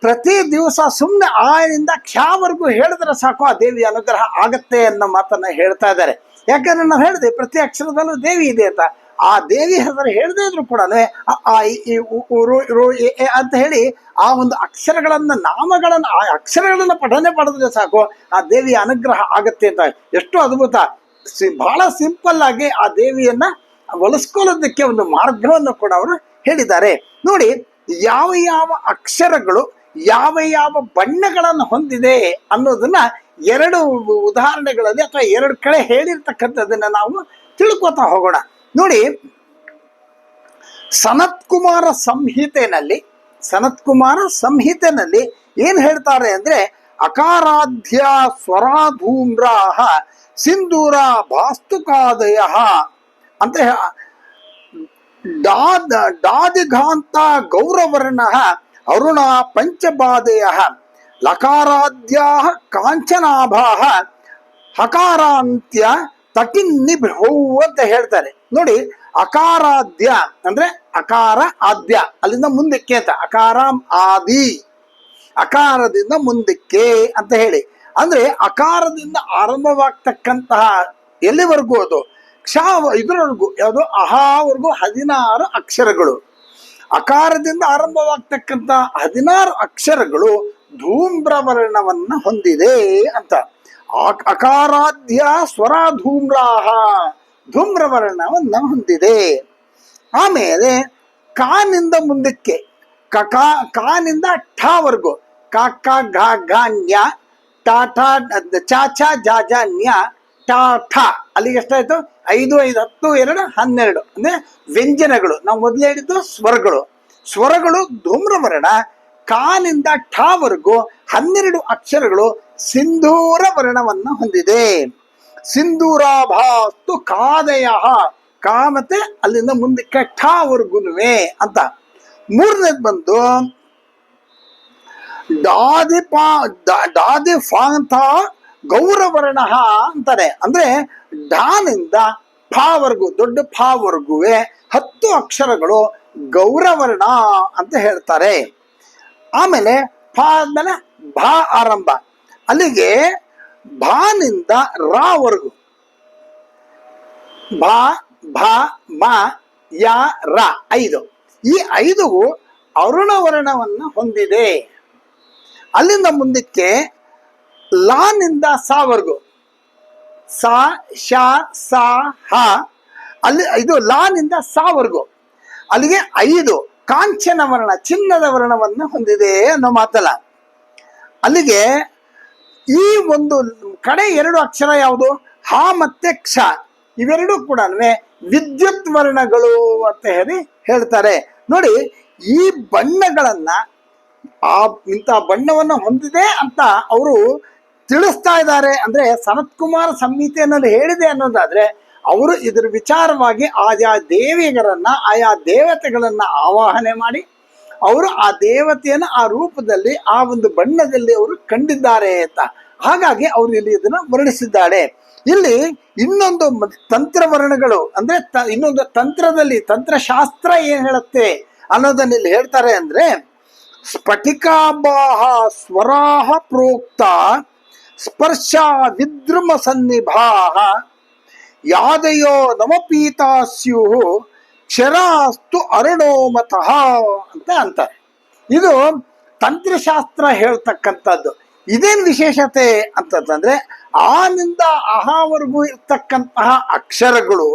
ಪ್ರತಿ ದಿವಸ ಸುಮ್ಮನೆ ಆಯಿಂದ ಕ್ಷಾವರೆಗೂ ಹೇಳಿದ್ರೆ ಸಾಕು ಆ ದೇವಿಯ ಅನುಗ್ರಹ ಆಗತ್ತೆ ಅನ್ನೋ ಮಾತನ್ನ ಹೇಳ್ತಾ ಇದ್ದಾರೆ. ಯಾಕಂದ್ರೆ ನಾವು ಹೇಳಿದೆ, ಪ್ರತಿ ಅಕ್ಷರದಲ್ಲೂ ದೇವಿ ಇದೆ ಅಂತ. ಆ ದೇವಿ ಹೆಸರು ಹೇಳದೇ ಇದ್ರು ಕೂಡ ಅಂತ ಹೇಳಿ ಆ ಒಂದು ಅಕ್ಷರಗಳನ್ನ, ನಾಮಗಳನ್ನ, ಆ ಅಕ್ಷರಗಳನ್ನ ಪಠನೆ ಪಡೆದ್ರೆ ಸಾಕು, ಆ ದೇವಿಯ ಅನುಗ್ರಹ ಆಗತ್ತೆ ಅಂತ. ಎಷ್ಟು ಅದ್ಭುತ. ಬಹಳ ಸಿಂಪಲ್ ಆಗಿ ಆ ದೇವಿಯನ್ನ ಒಲಿಸ್ಕೊಳ್ಳೋದಕ್ಕೆ ಒಂದು ಮಾರ್ಗವನ್ನು ಕೂಡ ಅವರು ಹೇಳಿದ್ದಾರೆ. ನೋಡಿ, ಯಾವ ಯಾವ ಅಕ್ಷರಗಳು, ಯಾವ ಯಾವ ಬಣ್ಣಗಳನ್ನು ಹೊಂದಿದೆ ಅನ್ನೋದನ್ನ ಎರಡು ಉದಾಹರಣೆಗಳಲ್ಲಿ ಅಥವಾ ಎರಡು ಕಡೆ ಹೇಳಿರ್ತಕ್ಕಂಥದ್ದನ್ನ ನಾವು ತಿಳ್ಕೊತಾ ಹೋಗೋಣ. ನೋಡಿ, ಸನತ್ ಕುಮಾರ ಸಂಹಿತೆನಲ್ಲಿ, ಸನತ್ ಕುಮಾರ ಸಂಹಿತೆನಲ್ಲಿ ಏನ್ ಹೇಳ್ತಾರೆ ಅಂದ್ರೆ, ಅಕಾರಾಧ್ಯ ಸ್ವರಾಧೂಮ್ರಾಹ ಸಿಂಧೂರ ಭಾಸ್ತುಕಾದಯ ಅಂತ ಡಾದ ಡಾದ್, ಡಾದಿಘಾಂತ ಗೌರವರ್ಣ ಅರುಣ ಪಂಚಬಾದಯ ಲಕಾರಾದ್ಯಾ ಕಾಂಚನಾಭಾಹ ಹಕಾರಾಂತ್ಯ ತಟಿನ್ನಿಭೌ ಅಂತ ಹೇಳ್ತಾರೆ. ನೋಡಿ ಅಕಾರಾದ್ಯ ಅಂದ್ರೆ ಅಕಾರ ಆದ್ಯ, ಅಲ್ಲಿಂದ ಮುಂದಕ್ಕೆ ಅಂತ. ಅಕಾರಾಂ ಆದಿ, ಅಕಾರದಿಂದ ಮುಂದಕ್ಕೆ ಅಂತ ಹೇಳಿ. ಅಂದ್ರೆ ಅಕಾರದಿಂದ ಆರಂಭವಾಗ್ತಕ್ಕಂತಹ ಎಲ್ಲಿವರೆಗೂ ಅದು? ಕ್ಷ ಇದರವರೆಗೂ, ಯಾವುದು? ಅಹಾವರೆಗೂ ಹದಿನಾರು ಅಕ್ಷರಗಳು. ಅಕಾರದಿಂದ ಆರಂಭವಾಗ್ತಕ್ಕಂತಹ ಹದಿನಾರು ಅಕ್ಷರಗಳು ಧೂಮ್ರವರ್ಣವನ್ನ ಹೊಂದಿದೆ ಅಂತ. ಅಕಾರಾಧ್ಯ ಸ್ವರ ಧೂಮ್ರಾಹ ಧೂಮ್ರವರ್ಣವನ್ನ ಹೊಂದಿದೆ. ಆಮೇಲೆ ಕಾನಿಂದ ಮುಂದಕ್ಕೆ ಕಕಾ ಕಾನಿಂದ ಠವರೆಗೂ ಕಾಕ ಘಾ ಘ ಘ ನ್ಯ ಜಾನ್ಯ ಠ ಚ ಛ ಜ ಜ, ನ್ಯ ಟ ಠ. ಅಲ್ಲಿಗೆ ಎಷ್ಟಾಯ್ತು? ಐದು ಐದು, ಹತ್ತು, ಎರಡು, ಹನ್ನೆರಡು. ಅಂದ್ರೆ ವ್ಯಂಜನಗಳು. ನಾವು ಮೊದಲೇ ಹೇಳಿದ್ದು ಸ್ವರಗಳು. ಸ್ವರಗಳು ಧೂಮ್ರವರ್ಣ ಕಾನಿಂದ ಠಾವರ್ಗೂ ಹನ್ನೆರಡು ಅಕ್ಷರಗಳು ಸಿಂಧೂರ ವರ್ಣವನ್ನು ಹೊಂದಿದೆ. ಸಿಂಧೂರಾಭಾಸ್ತು ಕಾದಯ. ಕಾಮತೆ ಅಲ್ಲಿಂದ ಮುಂದಕ್ಕೆ ಠಾವರ್ಗುನುವೆ ಅಂತ. ಮೂರನೇದು ಬಂದು, ಡಾದಿ ಪಾ ದಾದಿ ಫಾಂತ ಗೌರವರ್ಣ ಅಂತಾರೆ. ಅಂದ್ರೆ ಡಾನಿಂದ ಫಾವರ್ಗು, ದೊಡ್ಡ ಫಾವರ್ಗುವೆ ಹತ್ತು ಅಕ್ಷರಗಳು ಗೌರವರ್ಣ ಅಂತ ಹೇಳ್ತಾರೆ. ಆಮೇಲೆ ಫಾ ಆದ್ಮೇಲೆ ಭಾ ಆರಂಭ. ಅಲ್ಲಿಗೆ ಭಾನಿಂದ ರಾವರೆಗೂ ಭಾ ಭಾ, ಮ, ಯಾ, ರ ಐದು. ಈ ಐದು ಅರುಣವರ್ಣವನ್ನ ಹೊಂದಿದೆ. ಅಲ್ಲಿಂದ ಮುಂದಕ್ಕೆ ಲಾನಿಂದ ಸಾವರೆಗೂ ಸಾ ಶ ಸಾ ಹ. ಅಲ್ಲಿ, ಇದು ಲಾನಿಂದ ಸಾವರೆಗೂ ಅಲ್ಲಿಗೆ ಐದು. ಕಾಂಚನ ವರ್ಣ, ಚಿನ್ನದ ವರ್ಣವನ್ನು ಹೊಂದಿದೆ ಅನ್ನೋ ಮಾತಲ್ಲ. ಅಲ್ಲಿಗೆ ಈ ಒಂದು ಕಡೆ ಎರಡು ಅಕ್ಷರ ಯಾವುದು? ಹ ಮತ್ತೆ ಕ್ಷ. ಇವೆರಡೂ ಕೂಡ ವಿದ್ಯುತ್ ವರ್ಣಗಳು ಅಂತ ಹೇಳಿ ಹೇಳ್ತಾರೆ. ನೋಡಿ, ಈ ಬಣ್ಣಗಳನ್ನ ಆ ಇಂಥ ಬಣ್ಣವನ್ನು ಹೊಂದಿದೆ ಅಂತ ಅವರು ತಿಳಿಸ್ತಾ ಇದ್ದಾರೆ. ಅಂದ್ರೆ ಸನತ್ ಸಮ್ಮಿತಿ ಅನ್ನೋದು ಹೇಳಿದೆ ಅನ್ನೋದಾದ್ರೆ ಅವರು ಇದರ ವಿಚಾರವಾಗಿ ಆಯಾ ದೇವಿಗರನ್ನ ಆಯಾ ದೇವತೆಗಳನ್ನ ಆವಾಹನೆ ಮಾಡಿ, ಅವರು ಆ ದೇವತೆಯನ್ನು ಆ ರೂಪದಲ್ಲಿ, ಆ ಒಂದು ಬಣ್ಣದಲ್ಲಿ ಅವರು ಕಂಡಿದ್ದಾರೆ ಅಂತ. ಹಾಗಾಗಿ ಅವರು ಇಲ್ಲಿ ಇದನ್ನ ವರ್ಣಿಸಿದ್ದಾರೆ ಇಲ್ಲಿ ಇನ್ನೊಂದು ತಂತ್ರ ತಂತ್ರವರ್ಣಗಳು, ಅಂದ್ರೆ ತ- ಇನ್ನೊಂದು ತಂತ್ರದಲ್ಲಿ, ತಂತ್ರಶಾಸ್ತ್ರ ಏನ್ ಹೇಳುತ್ತೆ ಅನ್ನೋದನ್ನ ಇಲ್ಲಿ ಹೇಳ್ತಾರೆ ಅಂದ್ರೆ ಸ್ಫಟಿಕಾಬಾಹ ಸ್ವರಾಹ ಪ್ರೋಕ್ತ ಸ್ಪರ್ಶ ವಿದ್ರಮ ಸನ್ನಿಭಾಹ. ಯಾದಯೋ ನಮಪೀತಾ ಸ್ಯುಹು ಕ್ಷರಾಸ್ತು ಅರುಣೋಮತಃ ಅಂತ ಅಂತಾರೆ. ಇದು ತಂತ್ರಶಾಸ್ತ್ರ ಹೇಳ್ತಕ್ಕಂಥದ್ದು. ಇದೇನು ವಿಶೇಷತೆ ಅಂತಂದ್ರೆ ಆನಿಂದ ಅಹಾವರೆಗೂ ಇರ್ತಕ್ಕಂತಹ ಅಕ್ಷರಗಳು,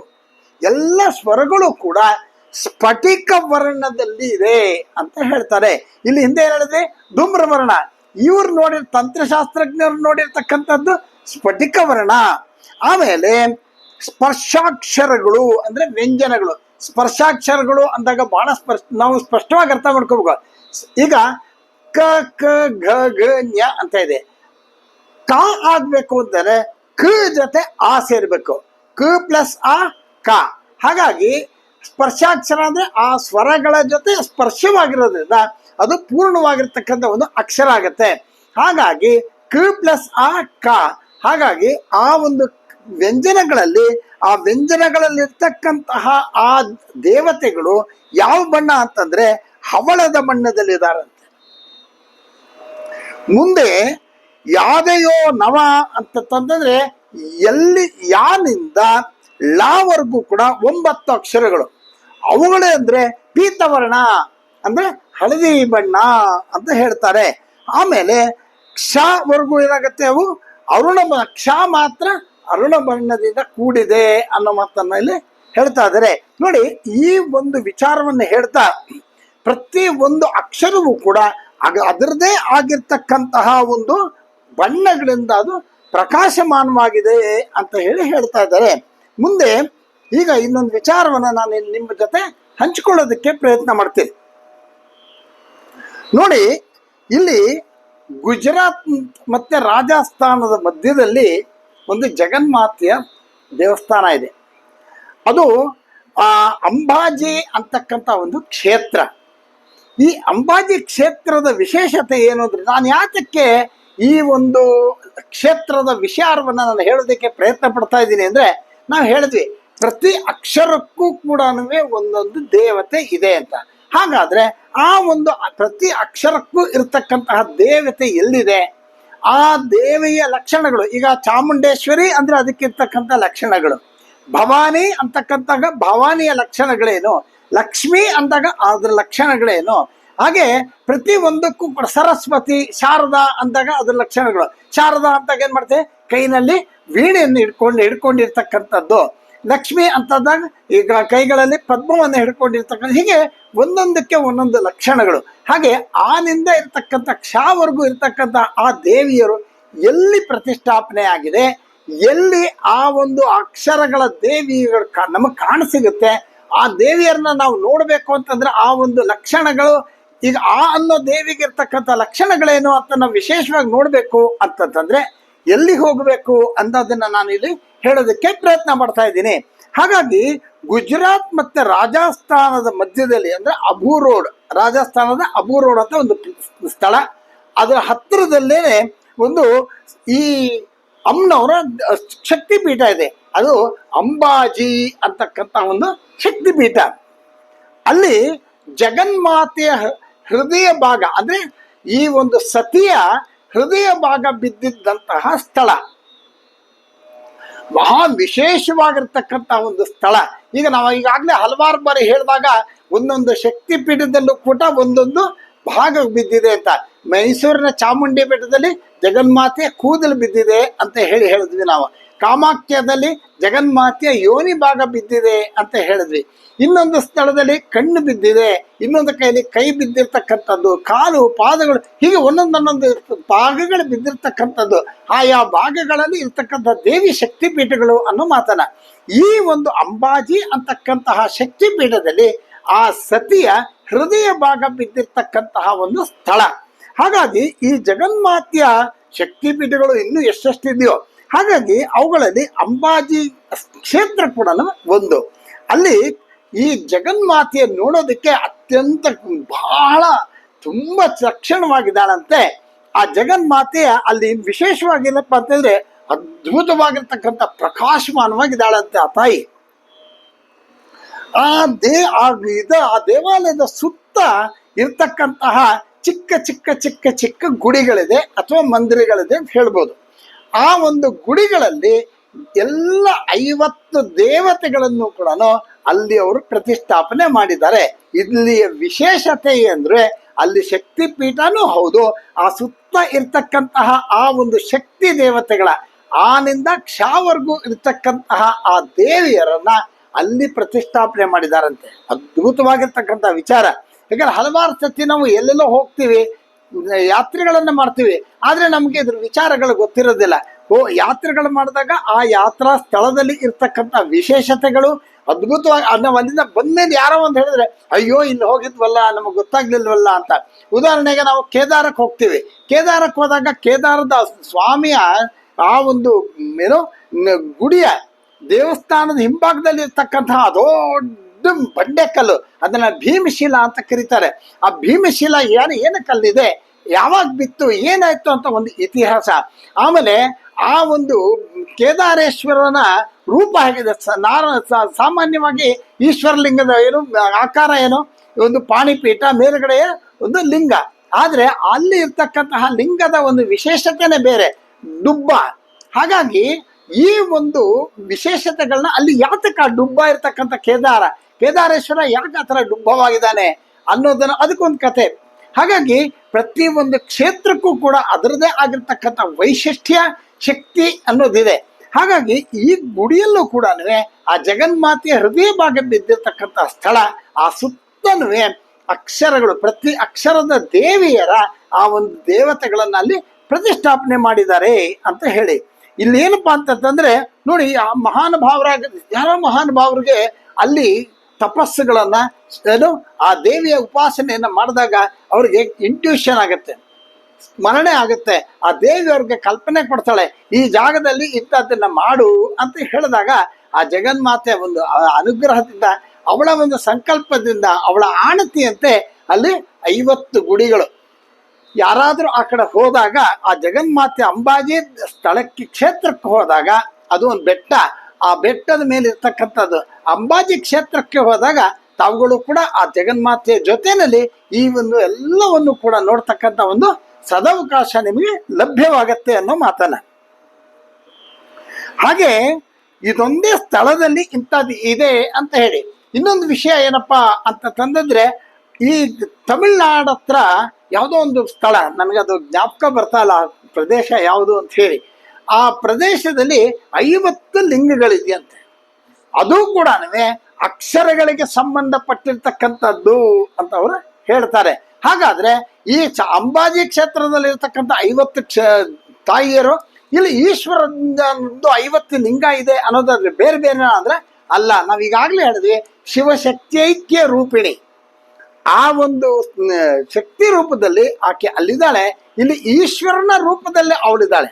ಎಲ್ಲ ಸ್ವರಗಳು ಕೂಡ ಸ್ಫಟಿಕ ವರ್ಣದಲ್ಲಿ ಇದೆ ಅಂತ ಹೇಳ್ತಾರೆ. ಇಲ್ಲಿ ಹಿಂದೆ ಹೇಳಿದ್ರೆ ಹೇಳಿದೆ ಧೂಮ್ರ ವರ್ಣ. ಇವ್ರು ನೋಡಿರ್ ತಂತ್ರಶಾಸ್ತ್ರಜ್ಞರು ನೋಡಿರ್ತಕ್ಕಂಥದ್ದು ಸ್ಫಟಿಕ ವರ್ಣ. ಆಮೇಲೆ ಸ್ಪರ್ಶಾಕ್ಷರಗಳು ಅಂದ್ರೆ ವ್ಯಂಜನಗಳು. ಸ್ಪರ್ಶಾಕ್ಷರಗಳು ಅಂದಾಗ ಬಹಳ ಸ್ಪರ್ಶ, ನಾವು ಸ್ಪಷ್ಟವಾಗಿ ಅರ್ಥ ಮಾಡ್ಕೋಬೇಕು. ಈಗ ಕ ಕ, ಘ ಘ ಞ ಅಂತ ಇದೆ. ಕ ಆಗ್ಬೇಕು ಅಂದರೆ ಕ ಜೊತೆ ಆ ಸೇರ್ಬೇಕು. ಕ ಪ್ಲಸ್ ಆ, ಕ. ಹಾಗಾಗಿ ಸ್ಪರ್ಶಾಕ್ಷರ ಅಂದ್ರೆ ಆ ಸ್ವರಗಳ ಜೊತೆ ಸ್ಪರ್ಶವಾಗಿರೋದ್ರಿಂದ ಅದು ಪೂರ್ಣವಾಗಿರ್ತಕ್ಕಂಥ ಒಂದು ಅಕ್ಷರ ಆಗತ್ತೆ. ಹಾಗಾಗಿ ಕ ಪ್ಲಸ್ ಆ, ಕ. ಹಾಗಾಗಿ ಆ ಒಂದು ವ್ಯಂಜನಗಳಲ್ಲಿ, ಆ ವ್ಯಂಜನಗಳಲ್ಲಿರ್ತಕ್ಕಂತಹ ಆ ದೇವತೆಗಳು ಯಾವ ಬಣ್ಣ ಅಂತಂದ್ರೆ ಹವಳದ ಬಣ್ಣದಲ್ಲಿದ್ದಾರಂತೆ. ಮುಂದೆ ಯಾದೆಯೋ ನವ ಅಂತಂತಂದ್ರೆ ಎಲ್ಲಿ, ಯಾನಿಂದ ಲಾವರೆಗೂ ಕೂಡ ಒಂಬತ್ತು ಅಕ್ಷರಗಳು. ಅವುಗಳೇ ಅಂದ್ರೆ ಪೀತವರ್ಣ ಅಂದ್ರೆ ಹಳದಿ ಬಣ್ಣ ಅಂತ ಹೇಳ್ತಾರೆ. ಆಮೇಲೆ ಕ್ಷ ಏನಾಗುತ್ತೆ ಅವು? ಅರುಣ ಕ್ಷ ಮಾತ್ರ ಅರುಣ ಬಣ್ಣದಿಂದ ಕೂಡಿದೆ ಅನ್ನೋ ಮಾತನ್ನ ಇಲ್ಲಿ ಹೇಳ್ತಾ ಇದ್ದಾರೆ ನೋಡಿ, ಈ ಒಂದು ವಿಚಾರವನ್ನು ಹೇಳ್ತಾ ಪ್ರತಿ ಒಂದು ಅಕ್ಷರವೂ ಕೂಡ ಅದರದೇ ಆಗಿರ್ತಕ್ಕಂತಹ ಒಂದು ಬಣ್ಣಗಳಿಂದ ಅದು ಪ್ರಕಾಶಮಾನವಾಗಿದೆ ಅಂತ ಹೇಳಿ ಹೇಳ್ತಾ ಇದ್ದಾರೆ ಮುಂದೆ ಈಗ ಇನ್ನೊಂದು ವಿಚಾರವನ್ನ ನಾನು ಇಲ್ಲಿ ನಿಮ್ಮ ಜೊತೆ ಹಂಚಿಕೊಳ್ಳೋದಕ್ಕೆ ಪ್ರಯತ್ನ ಮಾಡ್ತೀನಿ. ನೋಡಿ, ಇಲ್ಲಿ ಗುಜರಾತ್ ಮತ್ತೆ ರಾಜಸ್ಥಾನದ ಮಧ್ಯದಲ್ಲಿ ಒಂದು ಜಗನ್ಮಾತೆಯ ದೇವಸ್ಥಾನ ಇದೆ. ಅದು ಅಂಬಾಜಿ ಅಂತಕ್ಕಂಥ ಒಂದು ಕ್ಷೇತ್ರ. ಈ ಅಂಬಾಜಿ ಕ್ಷೇತ್ರದ ವಿಶೇಷತೆ ಏನು ಅಂದ್ರೆ ನಾನು ಯಾತಕ್ಕೆ ಈ ಒಂದು ಕ್ಷೇತ್ರದ ವಿಚಾರವನ್ನು ನಾನು ಹೇಳೋದಕ್ಕೆ ಪ್ರಯತ್ನ ಪಡ್ತಾ ಇದ್ದೀನಿ ಅಂದ್ರೆ, ನಾವು ಹೇಳಿದ್ವಿ, ಪ್ರತಿ ಅಕ್ಷರಕ್ಕೂ ಕೂಡ ಒಂದೊಂದು ದೇವತೆ ಇದೆ ಅಂತ. ಹಾಗಾದ್ರೆ ಆ ಒಂದು ಪ್ರತಿ ಅಕ್ಷರಕ್ಕೂ ಇರತಕ್ಕಂತಹ ದೇವತೆ ಎಲ್ಲಿದೆ? ಆ ದೇವಿಯ ಲಕ್ಷಣಗಳು, ಈಗ ಚಾಮುಂಡೇಶ್ವರಿ ಅಂದರೆ ಅದಕ್ಕಿರ್ತಕ್ಕಂಥ ಲಕ್ಷಣಗಳು. ಭವಾನಿ ಅಂತಕ್ಕಂಥ ಭವಾನಿಯ ಲಕ್ಷಣಗಳೇನು? ಲಕ್ಷ್ಮಿ ಅಂದಾಗ ಅದ್ರ ಲಕ್ಷಣಗಳೇನು? ಹಾಗೆ ಪ್ರತಿ ಒಂದಕ್ಕೂ ಕೂಡ ಸರಸ್ವತಿ, ಶಾರದಾ ಅಂದಾಗ ಅದ್ರ ಲಕ್ಷಣಗಳು. ಶಾರದಾ ಅಂತಾಗ ಏನು ಮಾಡ್ತೇವೆ ಕೈನಲ್ಲಿ ವೀಣೆಯನ್ನು ಹಿಡ್ಕೊಂಡು ಹಿಡ್ಕೊಂಡಿರ್ತಕ್ಕಂಥದ್ದು. ಲಕ್ಷ್ಮಿ ಅಂತಂದಾಗ ಈಗ ಕೈಗಳಲ್ಲಿ ಪದ್ಮವನ್ನು ಹಿಡ್ಕೊಂಡಿರ್ತಕ್ಕಂಥ ಹೀಗೆ ಒಂದೊಂದಕ್ಕೆ ಒಂದೊಂದು ಲಕ್ಷಣಗಳು. ಹಾಗೆ ಆನಿಂದ ಇರತಕ್ಕಂಥ ಕ್ಷಾವರೆಗೂ ಇರತಕ್ಕಂಥ ಆ ದೇವಿಯರು ಎಲ್ಲಿ ಪ್ರತಿಷ್ಠಾಪನೆ ಆಗಿದೆ, ಎಲ್ಲಿ ಆ ಒಂದು ಅಕ್ಷರಗಳ ದೇವಿಗಳು ನಮಗೆ ಕಾಣಸಿಗುತ್ತೆ, ಆ ದೇವಿಯರನ್ನ ನಾವು ನೋಡಬೇಕು ಅಂತಂದ್ರೆ ಆ ಒಂದು ಲಕ್ಷಣಗಳು, ಈಗ ಆ ಅನ್ನೋ ದೇವಿಗೆ ಇರ್ತಕ್ಕಂಥ ಲಕ್ಷಣಗಳೇನು ಅಂತ ನಾವು ವಿಶೇಷವಾಗಿ ನೋಡಬೇಕು ಅಂತಂತಂದ್ರೆ ಎಲ್ಲಿ ಹೋಗಬೇಕು ಅನ್ನೋದನ್ನ ನಾನು ಇಲ್ಲಿ ಹೇಳೋದಕ್ಕೆ ಪ್ರಯತ್ನ ಮಾಡ್ತಾ ಇದ್ದೀನಿ. ಹಾಗಾಗಿ ಗುಜರಾತ್ ಮತ್ತೆ ರಾಜಸ್ಥಾನದ ಮಧ್ಯದಲ್ಲಿ ಅಂದ್ರೆ ಅಬು ರೋಡ್, ರಾಜಸ್ಥಾನದ ಅಬು ರೋಡ್ ಅಂತ ಒಂದು ಸ್ಥಳ. ಅದರ ಹತ್ತಿರದಲ್ಲೇ ಒಂದು ಈ ಅಮ್ಮನವರ ಶಕ್ತಿಪೀಠ ಇದೆ. ಅದು ಅಂಬಾಜಿ ಅಂತಕ್ಕಂಥ ಒಂದು ಶಕ್ತಿಪೀಠ. ಅಲ್ಲಿ ಜಗನ್ಮಾತೆಯ ಹೃದಯ ಭಾಗ, ಅಂದ್ರೆ ಈ ಒಂದು ಸತಿಯ ಹೃದಯ ಭಾಗ ಬಿದ್ದಿದ್ದಂತಹ ಸ್ಥಳ. ಮಹಾ ವಿಶೇಷವಾಗಿರ್ತಕ್ಕಂಥ ಒಂದು ಸ್ಥಳ. ಈಗ ನಾವು ಈಗಾಗಲೇ ಹಲವಾರು ಬಾರಿ ಹೇಳಿದಾಗ ಒಂದೊಂದು ಶಕ್ತಿ ಪೀಠದಲ್ಲೂ ಕೂಡ ಒಂದೊಂದು ಭಾಗ ಬಿದ್ದಿದೆ ಅಂತ. ಮೈಸೂರಿನ ಚಾಮುಂಡಿ ಬೆಟ್ಟದಲ್ಲಿ ಜಗನ್ಮಾತೆಯ ಕೂದಲು ಬಿದ್ದಿದೆ ಅಂತ ಹೇಳಿ ಹೇಳಿದ್ವಿ ನಾವು. ಕಾಮಾಖ್ಯದಲ್ಲಿ ಜಗನ್ಮಾತೆಯ ಯೋನಿ ಭಾಗ ಬಿದ್ದಿದೆ ಅಂತ ಹೇಳಿದ್ವಿ. ಇನ್ನೊಂದು ಸ್ಥಳದಲ್ಲಿ ಕಣ್ಣು ಬಿದ್ದಿದೆ. ಇನ್ನೊಂದು ಕೈಯಲ್ಲಿ ಕೈ ಬಿದ್ದಿರ್ತಕ್ಕಂಥದ್ದು, ಕಾಲು, ಪಾದಗಳು, ಹೀಗೆ ಒಂದೊಂದೊಂದೊಂದು ಭಾಗಗಳು ಬಿದ್ದಿರ್ತಕ್ಕಂಥದ್ದು. ಆಯಾ ಭಾಗಗಳಲ್ಲಿ ಇರ್ತಕ್ಕಂಥ ದೇವಿ ಶಕ್ತಿಪೀಠಗಳು ಅನ್ನೋ ಮಾತನ ಈ ಒಂದು ಅಂಬಾಜಿ ಅಂತಕ್ಕಂತಹ ಶಕ್ತಿಪೀಠದಲ್ಲಿ ಆ ಸತಿಯ ಹೃದಯ ಭಾಗ ಬಿದ್ದಿರ್ತಕ್ಕಂತಹ ಒಂದು ಸ್ಥಳ. ಹಾಗಾಗಿ ಈ ಜಗನ್ಮಾತೆಯ ಶಕ್ತಿಪೀಠಗಳು ಇನ್ನೂ ಎಷ್ಟೆಷ್ಟಿದೆಯೋ ಹಾಗಾಗಿ ಅವುಗಳಲ್ಲಿ ಅಂಬಾಜಿ ಕ್ಷೇತ್ರ ಕೂಡ ಒಂದು. ಅಲ್ಲಿ ಈ ಜಗನ್ಮಾತೆಯ ನೋಡೋದಕ್ಕೆ ಅತ್ಯಂತ ಬಹಳ ತುಂಬಾ ತಕ್ಷಣವಾಗಿದ್ದಾಳಂತೆ ಆ ಜಗನ್ಮಾತೆಯ ಅಲ್ಲಿ ವಿಶೇಷವಾಗಿಲ್ಲಪ್ಪ ಅಂತಂದ್ರೆ ಅದ್ಭುತವಾಗಿರ್ತಕ್ಕಂಥ ಪ್ರಕಾಶಮಾನವಾಗಿದ್ದಾಳಂತೆ ಆ ತಾಯಿ. ಆ ದೇ ಆ ಇದ ಆ ದೇವಾಲಯದ ಸುತ್ತ ಇರ್ತಕ್ಕಂತಹ ಚಿಕ್ಕ ಚಿಕ್ಕ ಚಿಕ್ಕ ಚಿಕ್ಕ ಗುಡಿಗಳಿದೆ ಅಥವಾ ಮಂದಿರಗಳಿದೆ ಅಂತ ಹೇಳ್ಬೋದು. ಆ ಒಂದು ಗುಡಿಗಳಲ್ಲಿ ಎಲ್ಲ ಐವತ್ತು ದೇವತೆಗಳನ್ನು ಕೂಡ ಅಲ್ಲಿ ಅವರು ಪ್ರತಿಷ್ಠಾಪನೆ ಮಾಡಿದ್ದಾರೆ. ಇಲ್ಲಿಯ ವಿಶೇಷತೆ ಅಂದ್ರೆ ಅಲ್ಲಿ ಶಕ್ತಿ ಪೀಠನೂ ಹೌದು, ಆ ಸುತ್ತ ಇರ್ತಕ್ಕಂತಹ ಆ ಒಂದು ಶಕ್ತಿ ದೇವತೆಗಳ, ಆನಿಂದ ಕ್ಷಾವರ್ಗೂ ಇರ್ತಕ್ಕಂತಹ ಆ ದೇವಿಯರನ್ನ ಅಲ್ಲಿ ಪ್ರತಿಷ್ಠಾಪನೆ ಮಾಡಿದಾರಂತೆ. ಅದ್ಭುತವಾಗಿರ್ತಕ್ಕಂಥ ವಿಚಾರ. ಯಾಕಂದ್ರೆ ಹಲವಾರು ಸತಿ ನಾವು ಎಲ್ಲೆಲ್ಲೋ ಹೋಗ್ತೀವಿ ಯಾತ್ರೆಗಳನ್ನ ಮಾಡ್ತೀವಿ. ಆದರೆ ನಮಗೆ ಇದ್ರ ವಿಚಾರಗಳು ಗೊತ್ತಿರೋದಿಲ್ಲ. ಓ, ಯಾತ್ರೆಗಳು ಮಾಡಿದಾಗ ಆ ಯಾತ್ರಾ ಸ್ಥಳದಲ್ಲಿ ಇರ್ತಕ್ಕಂಥ ವಿಶೇಷತೆಗಳು ಅದ್ಭುತವಾಗಿ ಅದ್ ನಾವು ಅಲ್ಲಿಂದ ಬಂದ್ಮೇಲೆ ಯಾರೋ ಒಂದು ಹೇಳಿದ್ರೆ, ಅಯ್ಯೋ, ಇಲ್ಲಿ ಹೋಗಿದ್ವಲ್ಲ, ನಮಗೆ ಗೊತ್ತಾಗ್ಲಿಲ್ವಲ್ಲ ಅಂತ. ಉದಾಹರಣೆಗೆ ನಾವು ಕೇದಾರಕ್ಕೆ ಹೋಗ್ತೀವಿ. ಕೇದಾರಕ್ಕೆ ಹೋದಾಗ ಕೇದಾರದ ಸ್ವಾಮಿಯ ಆ ಒಂದು ಏನು, ಗುಡಿಯ ದೇವಸ್ಥಾನದ ಹಿಂಭಾಗದಲ್ಲಿ ಇರ್ತಕ್ಕಂತಹ ದೊಡ್ಡ ಬಂಡೆಕಲ್ಲು ಅದನ್ನ ಭೀಮಶೀಲ ಅಂತ ಕರೀತಾರೆ. ಆ ಭೀಮಶೀಲ ಏನು ಏನು ಕಲ್ಲಿದೆ? ಯಾವಾಗ ಬಿತ್ತು, ಏನಾಯ್ತು ಅಂತ ಒಂದು ಇತಿಹಾಸ. ಆಮೇಲೆ ಆ ಒಂದು ಕೇದಾರೇಶ್ವರನ ರೂಪ ಹೇಗಿದೆ? ನಾರ ಸಾಮಾನ್ಯವಾಗಿ ಈಶ್ವರಲಿಂಗದ ಏನು, ಆಕಾರ ಏನು? ಒಂದು ಪಾಣಿಪೀಠ, ಮೇಲುಗಡೆಯ ಒಂದು ಲಿಂಗ. ಆದರೆ ಅಲ್ಲಿ ಇರ್ತಕ್ಕಂತಹ ಲಿಂಗದ ಒಂದು ವಿಶೇಷತೆನೇ ಬೇರೆ. ಡುಬ್ಬ ಹಾಗಾಗಿ ಈ ಒಂದು ವಿಶೇಷತೆಗಳನ್ನ ಅಲ್ಲಿ ಯಾತಕ ಡುಬ್ಬ ಇರ್ತಕ್ಕಂಥ ಕೇದಾರ ಕೇದಾರೇಶ್ವರ ಯಾಕೆ ಆ ಥರ ಡುಬ್ಬವಾಗಿದ್ದಾನೆ ಅನ್ನೋದನ್ನು ಅದಕ್ಕೊಂದು ಕತೆ. ಹಾಗಾಗಿ ಪ್ರತಿ ಒಂದು ಕ್ಷೇತ್ರಕ್ಕೂ ಕೂಡ ಅದರದೇ ಆಗಿರ್ತಕ್ಕಂಥ ವೈಶಿಷ್ಟ್ಯ, ಶಕ್ತಿ ಅನ್ನೋದಿದೆ. ಹಾಗಾಗಿ ಈ ಗುಡಿಯಲ್ಲೂ ಕೂಡ ಆ ಜಗನ್ಮಾತೆಯ ಹೃದಯ ಭಾಗ ಬಿದ್ದಿರ್ತಕ್ಕಂಥ ಸ್ಥಳ, ಆ ಸುತ್ತನೂ ಅಕ್ಷರಗಳು, ಪ್ರತಿ ಅಕ್ಷರದ ದೇವಿಯರ ಆ ಒಂದು ದೇವತೆಗಳನ್ನ ಅಲ್ಲಿ ಪ್ರತಿಷ್ಠಾಪನೆ ಮಾಡಿದ್ದಾರೆ ಅಂತ ಹೇಳಿ. ಇಲ್ಲಿ ಏನಪ್ಪಾ ಅಂತಂದ್ರೆ ನೋಡಿ ಆ ಮಹಾನುಭಾವರಾಗ ಯಾರೋ ಮಹಾನುಭಾವರಿಗೆ ಅಲ್ಲಿ ತಪಸ್ಸುಗಳನ್ನ, ಏನು ಆ ದೇವಿಯ ಉಪಾಸನೆಯನ್ನ ಮಾಡಿದಾಗ ಅವ್ರಿಗೆ ಇಂಟ್ಯೂಷನ್ ಆಗುತ್ತೆ. ಸ್ಮರಣೆ ಆಗುತ್ತೆ. ಆ ದೇವಿ ಅವ್ರಿಗೆ ಕಲ್ಪನೆ ಕೊಡ್ತಾಳೆ, ಈ ಜಾಗದಲ್ಲಿ ಇಂಥದ್ದನ್ನ ಮಾಡು ಅಂತ ಹೇಳಿದಾಗ ಆ ಜಗನ್ಮಾತೆ ಒಂದು ಅನುಗ್ರಹದಿಂದ, ಅವಳ ಒಂದು ಸಂಕಲ್ಪದಿಂದ, ಅವಳ ಆಣತಿಯಂತೆ ಅಲ್ಲಿ ಐವತ್ತು ಗುಡಿಗಳು. ಯಾರಾದರೂ ಆ ಕಡೆ ಹೋದಾಗ ಆ ಜಗನ್ಮಾತೆ ಅಂಬಾಜಿ ಸ್ಥಳಕ್ಕೆ ಕ್ಷೇತ್ರಕ್ಕೆ ಹೋದಾಗ ಅದು ಒಂದು ಬೆಟ್ಟ ಆ ಬೆಟ್ಟದ ಮೇಲೆ ಇರ್ತಕ್ಕಂಥದ್ದು ಅಂಬಾಜಿ ಕ್ಷೇತ್ರಕ್ಕೆ ಹೋದಾಗ ತಾವುಗಳು ಕೂಡ ಆ ಜಗನ್ಮಾತೆಯ ಜೊತೆಯಲ್ಲಿ ಈ ಒಂದು ಎಲ್ಲವನ್ನು ಕೂಡ ನೋಡ್ತಕ್ಕಂಥ ಒಂದು ಸದವಕಾಶ ನಿಮಗೆ ಲಭ್ಯವಾಗತ್ತೆ ಅನ್ನೋ ಮಾತನ್ನ. ಹಾಗೆ ಇದೊಂದೇ ಸ್ಥಳದಲ್ಲಿ ಇಂಥದ್ದು ಇದೆ ಅಂತ ಹೇಳಿ. ಇನ್ನೊಂದು ವಿಷಯ ಏನಪ್ಪಾ ಅಂತ ತಂದಿದ್ರೆ ಈ ತಮಿಳ್ನಾಡು ಹತ್ರ ಯಾವುದೋ ಒಂದು ಸ್ಥಳ, ನನಗದು ಜ್ಞಾಪಕ ಬರ್ತಾ ಇಲ್ಲ, ಪ್ರದೇಶ ಯಾವುದು ಅಂತ ಹೇಳಿ. ಆ ಪ್ರದೇಶದಲ್ಲಿ ಐವತ್ತು ಲಿಂಗಗಳಿದೆಯಂತೆ. ಅದು ಕೂಡ ಅಕ್ಷರಗಳಿಗೆ ಸಂಬಂಧಪಟ್ಟಿರ್ತಕ್ಕಂಥದ್ದು ಅಂತ ಅವರು ಹೇಳ್ತಾರೆ. ಹಾಗಾದ್ರೆ ಈ ಅಂಬಾಜಿ ಕ್ಷೇತ್ರದಲ್ಲಿ ಇರ್ತಕ್ಕಂಥ ಐವತ್ತು ಕ್ಷ ತಾಯಿಯರು, ಇಲ್ಲಿ ಈಶ್ವರದ್ದು ಐವತ್ತು ಲಿಂಗ ಇದೆ ಅನ್ನೋದಾದ್ರೆ ಬೇರೆ ಬೇರೆ ಅಂದ್ರೆ ಅಲ್ಲ ನಾವು ಈಗಾಗಲೇ ಹೇಳಿದ್ವಿ ಶಿವಶಕ್ತೈಕ್ಯ ರೂಪಿಣಿ. ಆ ಒಂದು ಶಕ್ತಿ ರೂಪದಲ್ಲಿ ಆಕೆ ಅಲ್ಲಿದ್ದಾಳೆ. ಇಲ್ಲಿ ಈಶ್ವರನ ರೂಪದಲ್ಲಿ ಅವಳಿದ್ದಾಳೆ.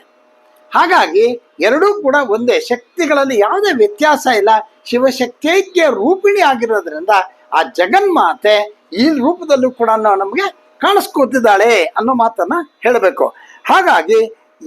ಹಾಗಾಗಿ ಎರಡೂ ಕೂಡ ಒಂದೇ ಶಕ್ತಿಗಳಲ್ಲಿ ಯಾವುದೇ ವ್ಯತ್ಯಾಸ ಇಲ್ಲ. ಶಿವಶಕ್ತೈಕ್ಯ ರೂಪಿಣಿ ಆಗಿರೋದ್ರಿಂದ ಆ ಜಗನ್ಮಾತೆ ಈ ರೂಪದಲ್ಲೂ ಕೂಡ ನಮಗೆ ಕಾಣಿಸ್ಕೊತಿದ್ದಾಳೆ ಅನ್ನೋ ಮಾತನ್ನ ಹೇಳಬೇಕು. ಹಾಗಾಗಿ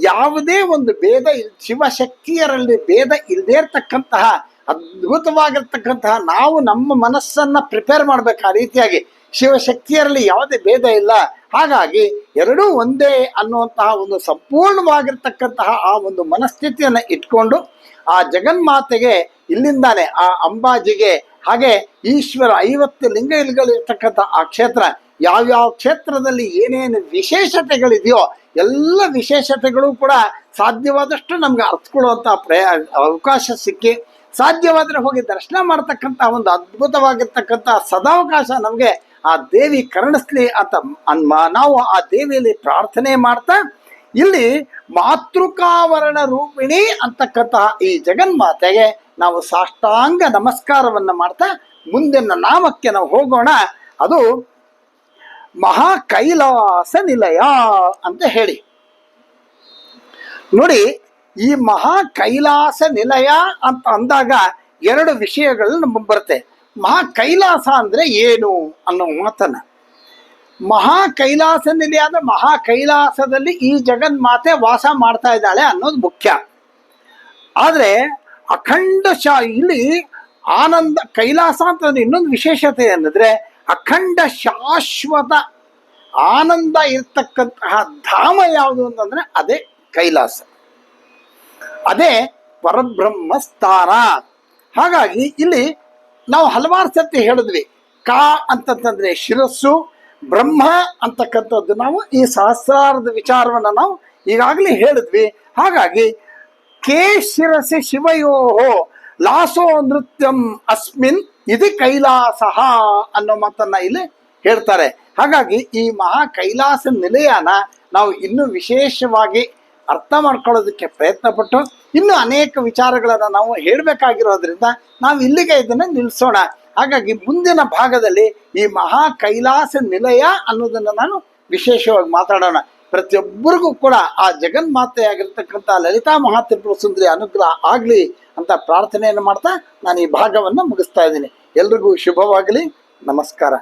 ಯಾವುದೇ ಒಂದು ಭೇದ ಶಿವಶಕ್ತಿಯರಲ್ಲಿ ಭೇದ ಇಲ್ಲದೇ ಇರತಕ್ಕಂತಹ ಅದ್ಭುತವಾಗಿರ್ತಕ್ಕಂತಹ ನಾವು ನಮ್ಮ ಮನಸ್ಸನ್ನ ಪ್ರಿಪೇರ್ ಮಾಡ್ಬೇಕು ಆ ರೀತಿಯಾಗಿ. ಶಿವಶಕ್ತಿಯರಲ್ಲಿ ಯಾವುದೇ ಭೇದ ಇಲ್ಲ. ಹಾಗಾಗಿ ಎರಡೂ ಒಂದೇ ಅನ್ನುವಂತಹ ಒಂದು ಸಂಪೂರ್ಣವಾಗಿರ್ತಕ್ಕಂತಹ ಆ ಒಂದು ಮನಸ್ಥಿತಿಯನ್ನ ಇಟ್ಕೊಂಡು ಆ ಜಗನ್ಮಾತೆಗೆ ಇಲ್ಲಿಂದಾನೆ ಆ ಅಂಬಾಜಿಗೆ ಹಾಗೆ ಈಶ್ವರ ಐವತ್ತು ಲಿಂಗಗಳಿರ್ತಕ್ಕಂಥ ಆ ಕ್ಷೇತ್ರ ಯಾವ್ಯಾವ ಕ್ಷೇತ್ರದಲ್ಲಿ ಏನೇನು ವಿಶೇಷತೆಗಳಿದೆಯೋ ಎಲ್ಲ ವಿಶೇಷತೆಗಳು ಕೂಡ ಸಾಧ್ಯವಾದಷ್ಟು ನಮ್ಗೆ ಅರ್ಥಕೊಳ್ಳುವಂಥ ಪ್ರಯ, ಅವಕಾಶ ಸಿಕ್ಕಿ ಸಾಧ್ಯವಾದರೆ ಹೋಗಿ ದರ್ಶನ ಮಾಡ್ತಕ್ಕಂಥ ಒಂದು ಅದ್ಭುತವಾಗಿರ್ತಕ್ಕಂಥ ಸದಾವಕಾಶ ನಮಗೆ ಆ ದೇವಿ ಕರುಣಿಸ್ಲಿ ಅಂತ ನಾವು ಆ ದೇವಿಯಲ್ಲಿ ಪ್ರಾರ್ಥನೆ ಮಾಡ್ತಾ, ಇಲ್ಲಿ ಮಾತೃಕಾವರಣ ರೂಪಿಣಿ ಅಂತಕ್ಕಂತಹ ಈ ಜಗನ್ಮಾತೆಗೆ ನಾವು ಸಾಷ್ಟಾಂಗ ನಮಸ್ಕಾರವನ್ನು ಮಾಡ್ತಾ, ಮುಂದಿನ ನಾಮಕ್ಕೆ ನಾವು ಹೋಗೋಣ. ಅದು ಮಹಾ ಕೈಲಾಸ ನಿಲಯ ಅಂತ ಹೇಳಿ. ನೋಡಿ, ಈ ಮಹಾ ಕೈಲಾಸ ನಿಲಯ ಅಂತ ಅಂದಾಗ ಎರಡು ವಿಷಯಗಳು ಬರುತ್ತೆ. ಮಹಾ ಕೈಲಾಸ ಅಂದ್ರೆ ಏನು ಅನ್ನೋ ಮಾತನ್ನ. ಮಹಾ ಕೈಲಾಸ ನಿಲಯ ಅಂದ್ರೆ ಮಹಾ ಕೈಲಾಸದಲ್ಲಿ ಈ ಜಗನ್ಮಾತೆ ವಾಸ ಮಾಡ್ತಾ ಇದ್ದಾಳೆ ಅನ್ನೋದು ಮುಖ್ಯ. ಆದರೆ ಅಖಂಡ ಶಾ ಇಲ್ಲಿ ಆನಂದ ಕೈಲಾಸ ಅಂತ ಇನ್ನೊಂದು ವಿಶೇಷತೆ ಏನಂದರೆ ಅಖಂಡ ಶಾಶ್ವತ ಆನಂದ ಇರ್ತಕ್ಕಂತಹ ಧಾಮ ಯಾವುದು ಅಂತಂದ್ರೆ ಅದೇ ಕೈಲಾಸ. ಅದೇ ಪರಬ್ರಹ್ಮ ಸ್ಥಾನ. ಹಾಗಾಗಿ ಇಲ್ಲಿ ನಾವು ಹಲವಾರು ಸತಿ ಹೇಳಿದ್ವಿ. ಕಾ ಅಂತಂತಂದ್ರೆ ಶಿರಸ್ಸು, ಬ್ರಹ್ಮ ಅಂತಕ್ಕಂಥದ್ದು ನಾವು ಈ ಸಹಸ್ರಾರದ ವಿಚಾರವನ್ನ ನಾವು ಈಗಾಗಲೇ ಹೇಳಿದ್ವಿ. ಹಾಗಾಗಿ ಕೇ ಶಿರಸಿ ಶಿವಯೋಹೋ ಲಾಸೋ ನೃತ್ಯಂ ಅಸ್ಮಿನ್ ಇದು ಕೈಲಾಸ ಅನ್ನೋ ಮಾತನ್ನ ಇಲ್ಲಿ ಹೇಳ್ತಾರೆ. ಹಾಗಾಗಿ ಈ ಮಹಾ ಕೈಲಾಸ ನಿಲಯನ ನಾವು ಇನ್ನೂ ವಿಶೇಷವಾಗಿ ಅರ್ಥ ಮಾಡ್ಕೊಳ್ಳೋದಕ್ಕೆ ಪ್ರಯತ್ನ ಪಟ್ಟು ಇನ್ನು ಅನೇಕ ವಿಚಾರಗಳನ್ನು ನಾವು ಹೇಳಬೇಕಾಗಿರೋದ್ರಿಂದ ನಾವು ಇಲ್ಲಿಗೆ ಇದನ್ನು ನಿಲ್ಲಿಸೋಣ. ಹಾಗಾಗಿ ಮುಂದಿನ ಭಾಗದಲ್ಲಿ ಈ ಮಹಾ ಕೈಲಾಸ ನಿಲಯ ಅನ್ನೋದನ್ನು ನಾನು ವಿಶೇಷವಾಗಿ ಮಾತಾಡೋಣ. ಪ್ರತಿಯೊಬ್ಬರಿಗೂ ಕೂಡ ಆ ಜಗನ್ಮಾತೆಯಾಗಿರ್ತಕ್ಕಂಥ ಲಲಿತಾ ಮಹಾತ್ರಿಪುರ ಸುಂದರಿ ಅನುಗ್ರಹ ಆಗಲಿ ಅಂತ ಪ್ರಾರ್ಥನೆಯನ್ನು ಮಾಡ್ತಾ ನಾನು ಈ ಭಾಗವನ್ನು ಮುಗಿಸ್ತಾ ಇದ್ದೀನಿ. ಎಲ್ರಿಗೂ ಶುಭವಾಗಲಿ. ನಮಸ್ಕಾರ.